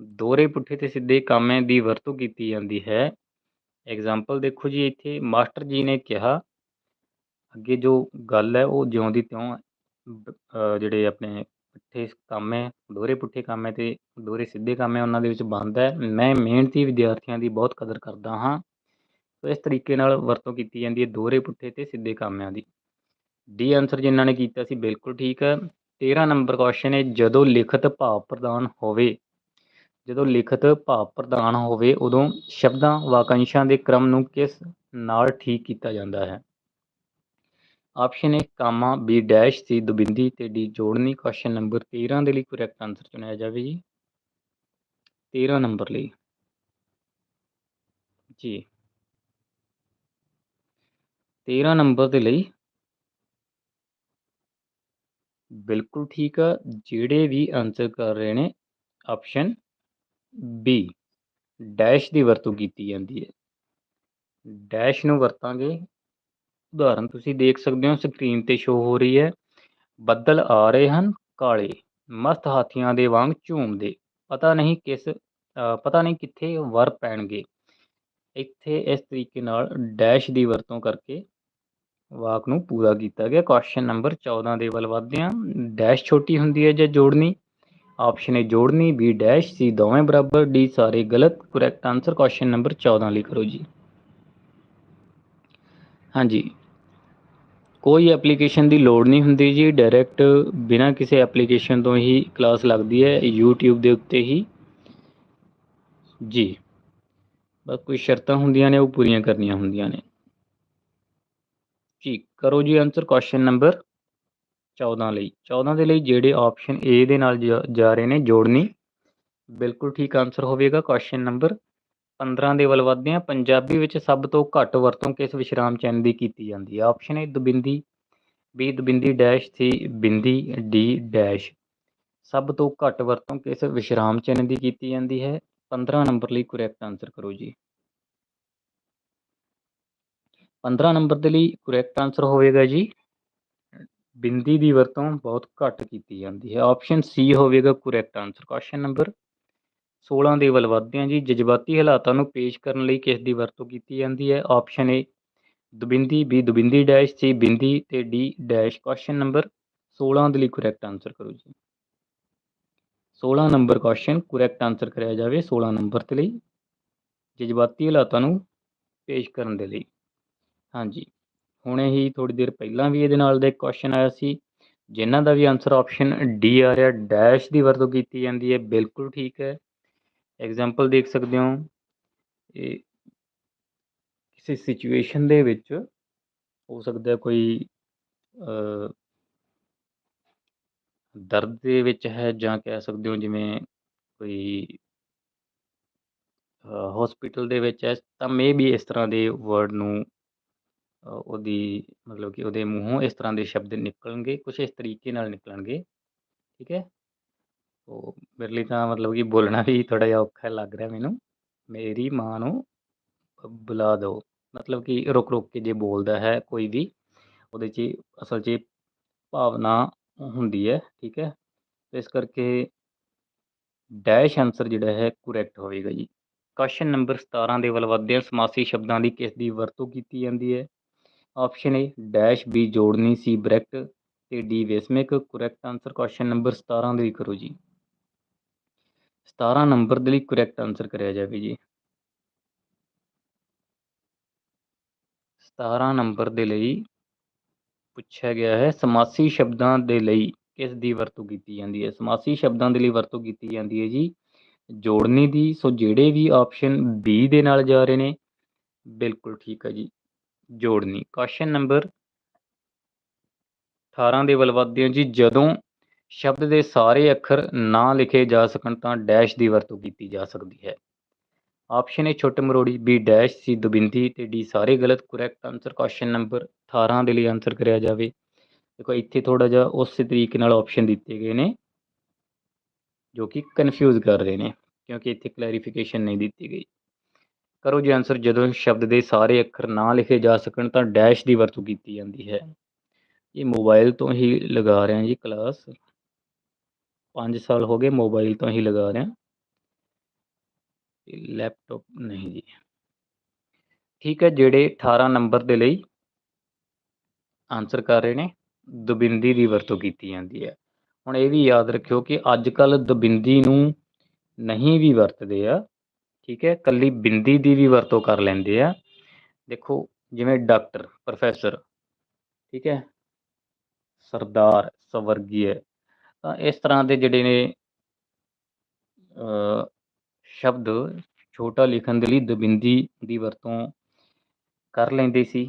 ਦੋਹਰੇ ਪੁੱਠੇ ਤੇ ਸਿੱਧੇ ਕਾਮੇ ਦੀ ਵਰਤੋਂ ਕੀਤੀ ਜਾਂਦੀ ਹੈ। ਐਗਜ਼ਾਮਪਲ ਦੇਖੋ ਜੀ, ਇੱਥੇ ਮਾਸਟਰ ਜੀ ਨੇ ਕਿਹਾ, ਅੱਗੇ ਜੋ ਗੱਲ ਹੈ, ਉਹ ਜਿਉਂ ਦੀ ਤਿਉਂ ਜਿਹੜੇ ਆਪਣੇ ਪੁੱਠੇ ਕੰਮ ਹੈ ਦੋਹਰੇ ਪੁੱਠੇ ਕੰਮ ਹੈ ਅਤੇ ਦੋਹਰੇ ਸਿੱਧੇ ਕੰਮ ਹੈ, ਉਹਨਾਂ ਦੇ ਵਿੱਚ ਬੰਦ ਹੈ। ਮੈਂ ਮਿਹਨਤੀ ਵਿਦਿਆਰਥੀਆਂ ਦੀ ਬਹੁਤ ਕਦਰ ਕਰਦਾ ਹਾਂ। ਸੋ ਇਸ ਤਰੀਕੇ ਨਾਲ ਵਰਤੋਂ ਕੀਤੀ ਜਾਂਦੀ ਹੈ ਦੋਹਰੇ ਪੁੱਠੇ ਅਤੇ ਸਿੱਧੇ ਕਾਮਿਆਂ ਦੀ। ਡੀ ਆਨਸਰ ਜਿਨ੍ਹਾਂ ਨੇ ਕੀਤਾ ਸੀ, ਬਿਲਕੁਲ ਠੀਕ ਹੈ। 13 ਨੰਬਰ ਕੁਐਸਚਨ ਹੈ, ਜਦੋਂ ਲਿਖਤ ਭਾਵ ਪ੍ਰਦਾਨ ਹੋਵੇ ਜਦੋਂ ਲਿਖਤ ਭਾਵ ਪ੍ਰਧਾਨ ਹੋਵੇ, ਉਦੋਂ ਸ਼ਬਦਾਂ, ਵਾਕੰਸ਼ਾਂ ਦੇ ਕ੍ਰਮ ਨੂੰ ਕਿਸ ਨਾਲ ਠੀਕ ਕੀਤਾ ਜਾਂਦਾ ਹੈ? Option A comma B dash C ਦੁਬਿੰਦੀ ਤੇ ਡੀ ਜੋੜਨੀ। ਕੁਐਸਚਨ ਨੰਬਰ 13 ਦੇ ਲਈ ਕਰੈਕਟ ਆਨਸਰ ਚੁਣਿਆ ਜਾਵੇ ਜੀ। 13 ਨੰਬਰ ਲਈ। ਜੀ। 13 ਨੰਬਰ ਦੇ ਲਈ। ਬਿਲਕੁਲ ਠੀਕ ਆ। ਜਿਹੜੇ ਵੀ ਆਨਸਰ ਕਰ ਰਹੇ ਨੇ, ਆਪਸ਼ਨ ਬੀ ਡੈਸ਼ ਦੀ ਵਰਤੋਂ ਕੀਤੀ ਜਾਂਦੀ ਹੈ। ਡੈਸ਼ ਨੂੰ ਵਰਤਾਂਗੇ। ਉਦਾਹਰਨ ਤੁਸੀਂ ਦੇਖ ਸਕਦੇ ਹੋ ਸਕਰੀਨ ਤੇ ਸ਼ੋ ਹੋ ਰਹੀ ਹੈ। ਬੱਦਲ ਆ ਰਹੇ ਹਨ, ਕਾਲੇ, ਮਸਤ ਹਾਥੀਆਂ ਦੇ ਵਾਂਗ ਝੂਮਦੇ। ਪਤਾ ਨਹੀਂ ਕਿਸ ਪਤਾ ਨਹੀਂ ਕਿੱਥੇ ਵਰ ਪੈਣਗੇ। ਇੱਥੇ ਇਸ ਤਰੀਕੇ ਨਾਲ ਡੈਸ਼ ਦੀ ਵਰਤੋਂ ਕਰਕੇ ਵਾਕ ਨੂੰ ਪੂਰਾ ਕੀਤਾ ਗਿਆ। ਕੁਐਸਚਨ ਨੰਬਰ 14 ਦੇ ਵੱਲ ਵਧਦੇ ਹਾਂ। ਡੈਸ਼ ਛੋਟੀ ਹੁੰਦੀ ਹੈ ਜਾਂ ਜੋੜਨੀ? ਆਪਸ਼ਨ ਏ ਜੋੜਨੀ ਬੀ ਡੈਸ਼ ਸੀ ਦੋਵੇਂ ਬਰਾਬਰ ਡੀ ਸਾਰੇ ਗਲਤ ਕਰੈਕਟ ਆਨਸਰ ਕੁਐਸਚਨ ਨੰਬਰ 14 ਲਈ ਕਰੋ ਜੀ ਹਾਂਜੀ ਕੋਈ ਐਪਲੀਕੇਸ਼ਨ ਦੀ ਲੋੜ ਨਹੀਂ ਹੁੰਦੀ ਜੀ ਡਾਇਰੈਕਟ ਬਿਨਾਂ ਕਿਸੇ ਐਪਲੀਕੇਸ਼ਨ ਤੋਂ ਹੀ ਕਲਾਸ ਲੱਗਦੀ ਹੈ YouTube ਦੇ ਉੱਤੇ ਹੀ ਜੀ ਬਸ ਕੋਈ ਸ਼ਰਤਾਂ ਹੁੰਦੀਆਂ ਨੇ ਉਹ ਪੂਰੀਆਂ ਕਰਨੀਆਂ ਹੁੰਦੀਆਂ ਨੇ ਜੀ ਕਰੋ ਜੀ ਆਨਸਰ ਕੁਐਸਚਨ ਨੰਬਰ 14 ਲਈ। 14 ਦੇ ਲਈ ਜਿਹੜੇ ਆਪਸ਼ਨ ਏ ਦੇ ਨਾਲ ਜਾ ਜਾ ਰਹੇ ਨੇ, ਜੋੜਨੀ। ਬਿਲਕੁਲ ਠੀਕ ਆਨਸਰ ਹੋਵੇਗਾ ਕੁਐਸਚਨ ਨੰਬਰ 15 ਦੇ ਵੱਲ ਵੱਧਦੇ ਹਾਂ। ਪੰਜਾਬੀ ਵਿੱਚ ਸਭ ਤੋਂ ਘੱਟ ਵਰਤੋਂ ਕਿਸ ਵਿਸ਼ਰਾਮ ਚਿੰਨ੍ਹ ਦੀ ਕੀਤੀ ਜਾਂਦੀ ਹੈ? ਆਪਸ਼ਨ ਏ ਦੁਬਿੰਦੀ ਬੀ ਦੁਬਿੰਦੀ ਡੈਸ਼ ਸੀ ਬਿੰਦੀ ਡੀ ਡੈਸ਼ ਸਭ ਤੋਂ ਘੱਟ ਵਰਤੋਂ ਕਿਸ ਵਿਸ਼ਰਾਮ ਚਿੰਨ੍ਹ ਦੀ ਕੀਤੀ ਜਾਂਦੀ ਹੈ? 15 ਨੰਬਰ ਲਈ ਕਰੈਕਟ ਆਨਸਰ ਕਰੋ ਜੀ। 15 ਨੰਬਰ ਦੇ ਲਈ ਕਰੈਕਟ ਆਨਸਰ ਹੋਵੇਗਾ ਜੀ। ਬਿੰਦੀ ਦੀ ਵਰਤੋਂ ਬਹੁਤ ਘੱਟ ਕੀਤੀ ਜਾਂਦੀ ਹੈ। ਆਪਸ਼ਨ ਸੀ ਹੋਵੇਗਾ ਕਰੈਕਟ ਆਨਸਰ ਕੁਐਸਚਨ ਨੰਬਰ 16 ਦੇ ਵੱਲ ਵੱਧਦੇ ਹਾਂ ਜੀ। ਜਜ਼ਬਾਤੀ ਹਾਲਾਤਾਂ ਨੂੰ ਪੇਸ਼ ਕਰਨ ਲਈ ਕਿਸ ਦੀ ਵਰਤੋਂ ਕੀਤੀ ਜਾਂਦੀ ਹੈ? ਆਪਸ਼ਨ ਏ ਦੁਬਿੰਦੀ ਬੀ ਦੁਬਿੰਦੀ ਡੈਸ਼ ਸੀ ਬਿੰਦੀ ਤੇ ਡੀ ਡੈਸ਼ ਕੁਐਸਚਨ ਨੰਬਰ 16 ਦੇ ਲਈ ਕਰੈਕਟ ਆਨਸਰ ਕਰੋ ਜੀ। 16 ਨੰਬਰ ਕੁਐਸਚਨ ਕਰੈਕਟ ਆਨਸਰ ਕਰਿਆ ਜਾਵੇ 16 ਨੰਬਰ ਦੇ ਲਈ। ਜਜ਼ਬਾਤੀ ਹਾਲਾਤਾਂ ਨੂੰ ਪੇਸ਼ ਕਰਨ ਦੇ ਲਈ। ਹਾਂਜੀ। ਹੁਣੇ ਹੀ ਥੋੜੀ ਦੇਰ ਪਹਿਲਾਂ ਵੀ ਇਹਦੇ ਨਾਲ ਦਾ ਇੱਕ ਕੁਐਸਚਨ ਆਇਆ ਸੀ, ਜਿਨ੍ਹਾਂ ਦਾ ਵੀ ਆਨਸਰ ਆਪਸ਼ਨ ਡੀ ਆ ਰਿਹਾ ਡੈਸ਼ ਦੀ ਵਰਤੋਂ ਕੀਤੀ ਜਾਂਦੀ ਹੈ, ਬਿਲਕੁਲ ਠੀਕ ਹੈ। ਐਗਜ਼ਾਮਪਲ ਦੇਖ ਸਕਦੇ ਹੋ। ਇਹ ਕਿਸੇ ਸਿਚੁਏਸ਼ਨ ਦੇ ਵਿੱਚ ਹੋ ਸਕਦਾ ਕੋਈ ਦਰਦ ਦੇ ਵਿੱਚ ਹੈ ਜਾਂ ਕਹਿ ਸਕਦੇ ਹੋ ਜਿਵੇਂ ਕੋਈ ਹਸਪੀਟਲ ਦੇ ਵਿੱਚ ਹੈ, ਤਾਂ ਮੇ ਵੀ ਇਸ ਤਰ੍ਹਾਂ ਦੇ ਵਰਡ ਨੂੰ ਉਹਦੀ ਮਤਲਬ ਕਿ ਉਹਦੇ ਮੂੰਹੋਂ ਇਸ ਤਰ੍ਹਾਂ ਦੇ ਸ਼ਬਦ ਨਿਕਲਣਗੇ, ਕੁਛ ਇਸ ਤਰੀਕੇ ਨਾਲ ਨਿਕਲਣਗੇ, ਠੀਕ ਹੈ? ਉਹ ਮੇਰੇ ਲਈ ਤਾਂ ਮਤਲਬ ਕਿ ਬੋਲਣਾ ਵੀ ਥੋੜਾ ਜਿਹਾ ਔਖਾ ਲੱਗ ਰਿਹਾ ਮੈਨੂੰ। ਮੇਰੀ ਮਾਂ ਨੂੰ ਬੁਲਾ ਦਿਓ। ਮਤਲਬ ਕਿ ਰੁਕ ਰੁਕ ਕੇ ਜੇ ਬੋਲਦਾ ਹੈ ਕੋਈ ਵੀ, ਉਹਦੇ 'ਚ ਅਸਲ 'ਚ ਭਾਵਨਾ ਹੁੰਦੀ ਹੈ, ਠੀਕ ਹੈ? ਇਸ ਕਰਕੇ ਡੈਸ਼ ਆਨਸਰ ਜਿਹੜਾ ਹੈ ਕਰੈਕਟ ਹੋਵੇਗਾ ਜੀ। ਕੁਐਸਚਨ ਨੰਬਰ 17 ਦੇ ਵੱਲ ਵਧਦੇ ਹਾਂ ਸਮਾਸੀ ਸ਼ਬਦਾਂ ਦੀ ਕਿਸ ਦੀ ਵਰਤੋਂ ਕੀਤੀ ਜਾਂਦੀ ਹੈ? ਆਪਸ਼ਨ ਏ ਡੈਸ਼ ਬੀ ਜੋੜਨੀ ਸੀ ਬ੍ਰੈਕਟ ਤੇ ਡੀ ਵੇਸਮਿਕ ਕਰੈਕਟ ਆਨਸਰ ਕੁਐਸਚਨ ਨੰਬਰ 17 ਦੇ ਲਈ ਕਰੋ ਜੀ। 17 ਨੰਬਰ ਦੇ ਲਈ ਕਰੈਕਟ ਆਨਸਰ ਕਰਿਆ ਜਾਵੇ ਜੀ। 17 ਨੰਬਰ ਦੇ ਲਈ ਪੁੱਛਿਆ ਗਿਆ ਹੈ, ਸਮਾਸੀ ਸ਼ਬਦਾਂ ਦੇ ਲਈ ਕਿਸ ਦੀ ਵਰਤੋਂ ਕੀਤੀ ਜਾਂਦੀ ਹੈ? ਸਮਾਸੀ ਸ਼ਬਦਾਂ ਦੇ ਲਈ ਵਰਤੋਂ ਕੀਤੀ ਜਾਂਦੀ ਹੈ ਜੀ। ਜੋੜਨੀ ਦੀ, ਸੋ ਜਿਹੜੇ ਵੀ ਆਪਸ਼ਨ ਬੀ ਦੇ ਨਾਲ ਜਾ ਰਹੇ ਨੇ, ਬਿਲਕੁਲ ਠੀਕ ਹੈ ਜੀ। ਜੋੜਨੀ। ਕੁਐਸਚਨ ਨੰਬਰ 18 ਦੇ ਵੱਲ ਵਧਦੇ ਹਾਂ ਜੀ। ਜਦੋਂ ਸ਼ਬਦ ਦੇ ਸਾਰੇ ਅੱਖਰ ਨਾ ਲਿਖੇ ਜਾ ਸਕਣ ਤਾਂ ਡੈਸ਼ ਦੀ ਵਰਤੋਂ ਕੀਤੀ ਜਾ ਸਕਦੀ ਹੈ। ਆਪਸ਼ਨ ਏ ਛੋਟੇ ਮਰੋੜੀ ਬੀ ਡੈਸ਼ ਸੀ ਦੁਬਿੰਦੀ ਤੇ ਡੀ ਸਾਰੇ ਗਲਤ ਕਰੈਕਟ ਆਨਸਰ ਕੁਐਸਚਨ ਨੰਬਰ 18 ਦੇ ਲਈ ਆਨਸਰ ਕਰਿਆ ਜਾਵੇ। ਦੇਖੋ, ਇੱਥੇ ਥੋੜਾ ਜਿਹਾ ਉਸੇ ਤਰੀਕੇ ਨਾਲ ਆਪਸ਼ਨ ਦਿੱਤੇ ਗਏ ਨੇ, ਜੋ ਕਿ ਕਨਫਿਊਜ਼ ਕਰ ਰਹੇ ਨੇ, ਕਿਉਂਕਿ ਇੱਥੇ ਕਲੈਰੀਫਿਕੇਸ਼ਨ ਨਹੀਂ ਦਿੱਤੀ ਗਈ। ਕਰੋ ਜੀ ਆਨਸਰ ਜਦੋਂ ਸ਼ਬਦ ਦੇ ਸਾਰੇ ਅੱਖਰ ਨਾ ਲਿਖੇ ਜਾ ਸਕਣ ਤਾਂ ਡੈਸ਼ ਦੀ ਵਰਤੋਂ ਕੀਤੀ ਜਾਂਦੀ ਹੈ। ਇਹ ਮੋਬਾਈਲ ਤੋਂ ਹੀ ਲਗਾ ਰਹੇ ਹਾਂ ਜੀ ਕਲਾਸ 5 ਸਾਲ ਹੋ ਗਏ ਮੋਬਾਈਲ ਤੋਂ ਹੀ ਲਗਾ ਰਹੇ। ਹਾਂ ਲੈਪਟਾਪ ਨਹੀਂ ਜੀ। ਠੀਕ ਹੈ, ਜਿਹੜੇ 18 ਨੰਬਰ ਦੇ ਲਈ ਆਨਸਰ ਕਰ ਰਹੇ ਨੇ, ਦੁਬਿੰਦੀ ਦੀ ਵਰਤੋਂ ਕੀਤੀ ਜਾਂਦੀ ਹੈ। ਹੁਣ ਇਹ ਵੀ ਯਾਦ ਰੱਖਿਓ ਕਿ ਅੱਜ ਕੱਲ ਦੁਬਿੰਦੀ ਨੂੰ ਨਹੀਂ ਵੀ ਵਰਤਦੇ ਆ। ਠੀਕ ਹੈ ਕੱਲੀ ਬਿੰਦੀ ਦੀ ਵੀ ਵਰਤੋਂ ਕਰ ਲੈਂਦੇ ਆ। ਦੇਖੋ, ਜਿਵੇਂ ਡਾਕਟਰ, ਪ੍ਰੋਫੈਸਰ, ਠੀਕ ਹੈ, ਸਰਦਾਰ ਸਵਰਗੀਏ, ਤਾਂ ਇਸ ਤਰ੍ਹਾਂ ਦੇ ਜਿਹੜੇ ਨੇ ਸ਼ਬਦ ਛੋਟਾ ਲਿਖਣ ਦੇ ਲਈ ਦਬਿੰਦੀ ਦੀ ਵਰਤੋਂ ਕਰ ਲੈਂਦੇ ਸੀ,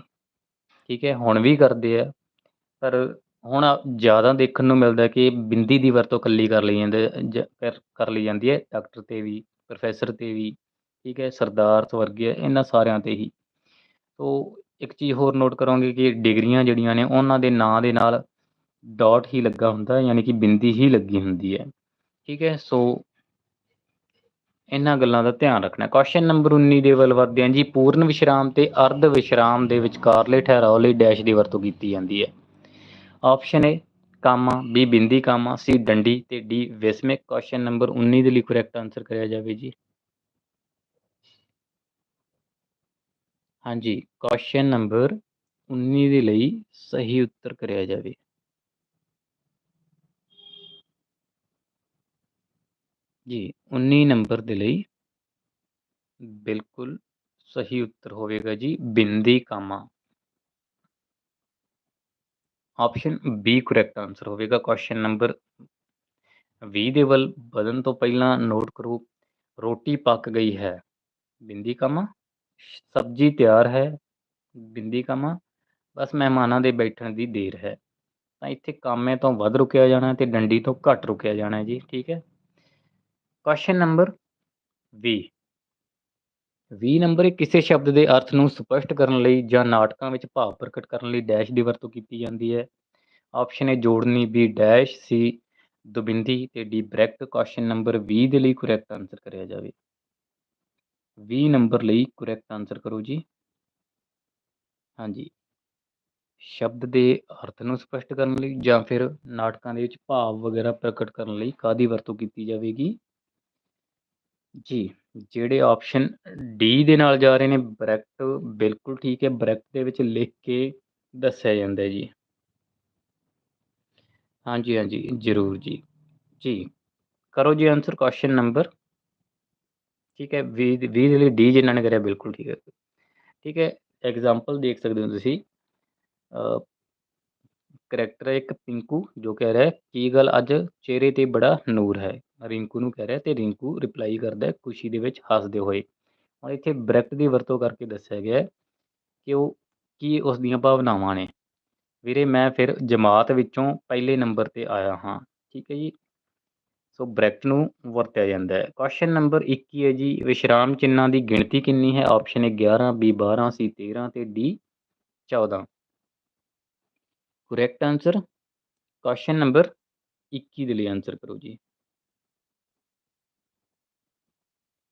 ਠੀਕ ਹੈ, ਹੁਣ ਵੀ ਕਰਦੇ ਆ। ਪਰ ਹੁਣ ਜ਼ਿਆਦਾ ਦੇਖਣ ਨੂੰ ਮਿਲਦਾ ਕਿ ਬਿੰਦੀ ਦੀ ਵਰਤੋਂ ਕੱਲੀ ਕਰ ਲਈ ਜਾਂਦੇ ਕਰ ਲਈ ਜਾਂਦੀ ਹੈ, ਡਾਕਟਰ 'ਤੇ ਵੀ, ਪ੍ਰੋਫੈਸਰ 'ਤੇ ਵੀ। ਠੀਕ ਹੈ, ਸਰਦਾਰ ਸਵਰਗੀਏ ਇਹਨਾਂ ਸਾਰਿਆਂ 'ਤੇ ਹੀ। ਸੋ ਇੱਕ ਚੀਜ਼ ਹੋਰ ਨੋਟ ਕਰੋਗੇ ਕਿ ਡਿਗਰੀਆਂ ਜਿਹੜੀਆਂ ਨੇ, ਉਹਨਾਂ ਦੇ ਨਾਂ ਦੇ ਨਾਲ ਡਾਟ ਹੀ ਲੱਗਾ ਹੁੰਦਾ, ਯਾਨੀ ਕਿ ਬਿੰਦੀ ਹੀ ਲੱਗੀ ਹੁੰਦੀ ਹੈ। ਠੀਕ ਹੈ, ਸੋ ਇਹਨਾਂ ਗੱਲਾਂ ਦਾ ਧਿਆਨ ਰੱਖਣਾ। ਕੁਐਸਚਨ ਨੰਬਰ 19 ਦੇ ਵੱਲ ਵਧਦੇ ਹਾਂ ਜੀ। ਪੂਰਨ ਵਿਸ਼ਰਾਮ ਤੇ ਅਰਧ ਵਿਸ਼ਰਾਮ ਦੇ ਵਿਚਕਾਰਲੇ ਠਹਿਰਾਓ ਲਈ ਡੈਸ਼ ਦੀ ਵਰਤੋਂ ਕੀਤੀ ਜਾਂਦੀ ਹੈ। ਆਪਸ਼ਨ ਏ ਕਾਮਾ ਬੀ ਬਿੰਦੀ ਕਾਮਾ ਸੀ ਡੰਡੀ ਤੇ ਡੀ ਵਿਸਮਿਕ। ਕੁਐਸਚਨ ਨੰਬਰ 19 ਦੇ ਲਈ ਕਰੈਕਟ ਆਨਸਰ ਕਰਿਆ ਜਾਵੇ ਜੀ। ਹਾਂਜੀ ਕੁਐਸਚਨ ਨੰਬਰ 19 ਦੇ ਲਈ ਸਹੀ ਉੱਤਰ ਕਰਿਆ ਜਾਵੇ ਜੀ 19 ਨੰਬਰ ਦੇ ਲਈ ਬਿਲਕੁਲ ਸਹੀ ਉੱਤਰ ਹੋਵੇਗਾ ਜੀ ਬਿੰਦੀ comma option B correct answer ਹੋਵੇਗਾ ਕੁਐਸਚਨ ਨੰਬਰ 20 ਦੇ ਵੱਲ ਵਧਣ ਤੋਂ ਪਹਿਲਾਂ ਨੋਟ ਕਰੋ ਰੋਟੀ ਪੱਕ ਗਈ ਹੈ ਬਿੰਦੀ ਕਾਮਾ ਸਬਜ਼ੀ ਤਿਆਰ ਹੈ, ਬਿੰਦੀ ਕਾਮਾ, ਬਸ ਮਹਿਮਾਨਾਂ ਦੇ ਬੈਠਣ ਦੀ ਦੇਰ ਹੈ। ਤਾਂ ਇੱਥੇ ਕਾਮੇ ਤੋਂ ਵੱਧ ਰੁਕਿਆ ਜਾਣਾ ਤੇ ਡੰਡੀ ਤੋਂ ਘੱਟ ਰੁਕਿਆ ਜਾਣਾ ਜੀ, ਠੀਕ ਹੈ? ਕੁਐਸਚਨ ਨੰਬਰ 20 20 ਨੰਬਰ ਕਿਸੇ ਸ਼ਬਦ ਦੇ ਅਰਥ ਨੂੰ ਸਪਸ਼ਟ ਕਰਨ ਲਈ ਜਾਂ ਨਾਟਕਾਂ ਵਿੱਚ ਭਾਵ ਪ੍ਰਗਟ ਕਰਨ ਲਈ ਡੈਸ਼ ਦੀ ਵਰਤੋਂ ਕੀਤੀ ਜਾਂਦੀ ਹੈ। ਆਪਸ਼ਨ ਹੈ ਜੋੜਨੀ ਬੀ ਡੈਸ਼ ਸੀ ਦੁਬਿੰਦੀ ਤੇ ਡੀ ਬ੍ਰੈਕਟ। ਕੁਐਸਚਨ ਨੰਬਰ 20 ਦੇ ਲਈ ਕਰੈਕਟ ਆਨਸਰ ਕਰਿਆ ਜਾਵੇ। 20 ਨੰਬਰ ਲਈ ਕਰੈਕਟ ਆਨਸਰ ਕਰੋ ਜੀ। ਹਾਂਜੀ। ਸ਼ਬਦ ਦੇ ਅਰਥ ਨੂੰ ਸਪਸ਼ਟ ਕਰਨ ਲਈ ਜਾਂ ਫਿਰ ਨਾਟਕਾਂ ਦੇ ਵਿੱਚ ਭਾਵ ਵਗੈਰਾ ਪ੍ਰਗਟ ਕਰਨ ਲਈ ਕਾਦੀ ਵਰਤੋਂ ਕੀਤੀ ਜਾਵੇਗੀ? ਜੀ, ਜਿਹੜੇ ਆਪਸ਼ਨ ਡੀ ਦੇ ਨਾਲ ਜਾ ਰਹੇ ਨੇ, ਬ੍ਰੈਕਟ ਬਿਲਕੁਲ ਠੀਕ ਹੈ, ਬ੍ਰੈਕਟ ਦੇ ਵਿੱਚ ਲਿਖ ਕੇ ਦੱਸਿਆ ਜਾਂਦਾ ਜੀ। ਹਾਂਜੀ ਹਾਂਜੀ, ਜ਼ਰੂਰ ਜੀ। ਜੀ, ਕਰੋ ਜੀ ਆਨਸਰ ਕੁਐਸਚਨ ਨੰਬਰ ਠੀਕ ਹੈ 20 20 ਦੇ ਲਈ ਡੀ ਜਿਨ੍ਹਾਂ ਨੇ ਕਰਿਆ, ਬਿਲਕੁਲ ਠੀਕ ਹੈ। ਠੀਕ ਹੈ ਐਗਜ਼ਾਮਪਲ ਦੇਖ ਸਕਦੇ ਹੋ ਤੁਸੀਂ। ਕਰੈਕਟਰ ਹੈ ਇੱਕ ਪਿੰਕੂ ਜੋ ਕਹਿ ਰਿਹਾ ਕੀ ਗੱਲ ਅੱਜ ਚਿਹਰੇ ਤੇ ਬੜਾ ਨੂਰ ਹੈ? ਰਿੰਕੂ ਨੂੰ ਕਹਿ ਰਿਹਾ ਤੇ ਰਿੰਕੂ ਰਿਪਲਾਈ ਕਰਦਾ ਹੈ, ਖੁਸ਼ੀ ਦੇ ਵਿੱਚ ਹੱਸਦੇ ਹੋਏ। ਹੁਣ ਇੱਥੇ ਬ੍ਰੈਕਟ ਦੀ ਵਰਤੋਂ ਕਰਕੇ ਦੱਸਿਆ ਗਿਆ ਹੈ ਕਿ ਉਹ ਕੀ ਉਸ ਦੀਆਂ ਭਾਵਨਾਵਾਂ ਨੇ। ਵੀਰੇ, ਮੈਂ ਫਿਰ ਜਮਾਤ ਵਿੱਚੋਂ ਪਹਿਲੇ ਨੰਬਰ ਤੇ ਆਇਆ ਹਾਂ। ਠੀਕ ਹੈ ਜੀ ਸੋ ਬ੍ਰੈਕਟ ਨੂੰ ਵਰਤਿਆ ਜਾਂਦਾ ਹੈ। ਕੁਐਸਚਨ ਨੰਬਰ 21 ਹੈ ਜੀ। ਵਿਸ਼ਰਾਮ ਚਿੰਨਾਂ ਦੀ ਗਿਣਤੀ ਕਿੰਨੀ ਹੈ? ਆਪਸ਼ਨ ਹੈ 11 ਬੀ 12 ਸੀ 13 ਤੇ D 14 correct answer question number 21 ਦੇ ਲਈ ਆਨਸਰ ਕਰੋ ਜੀ।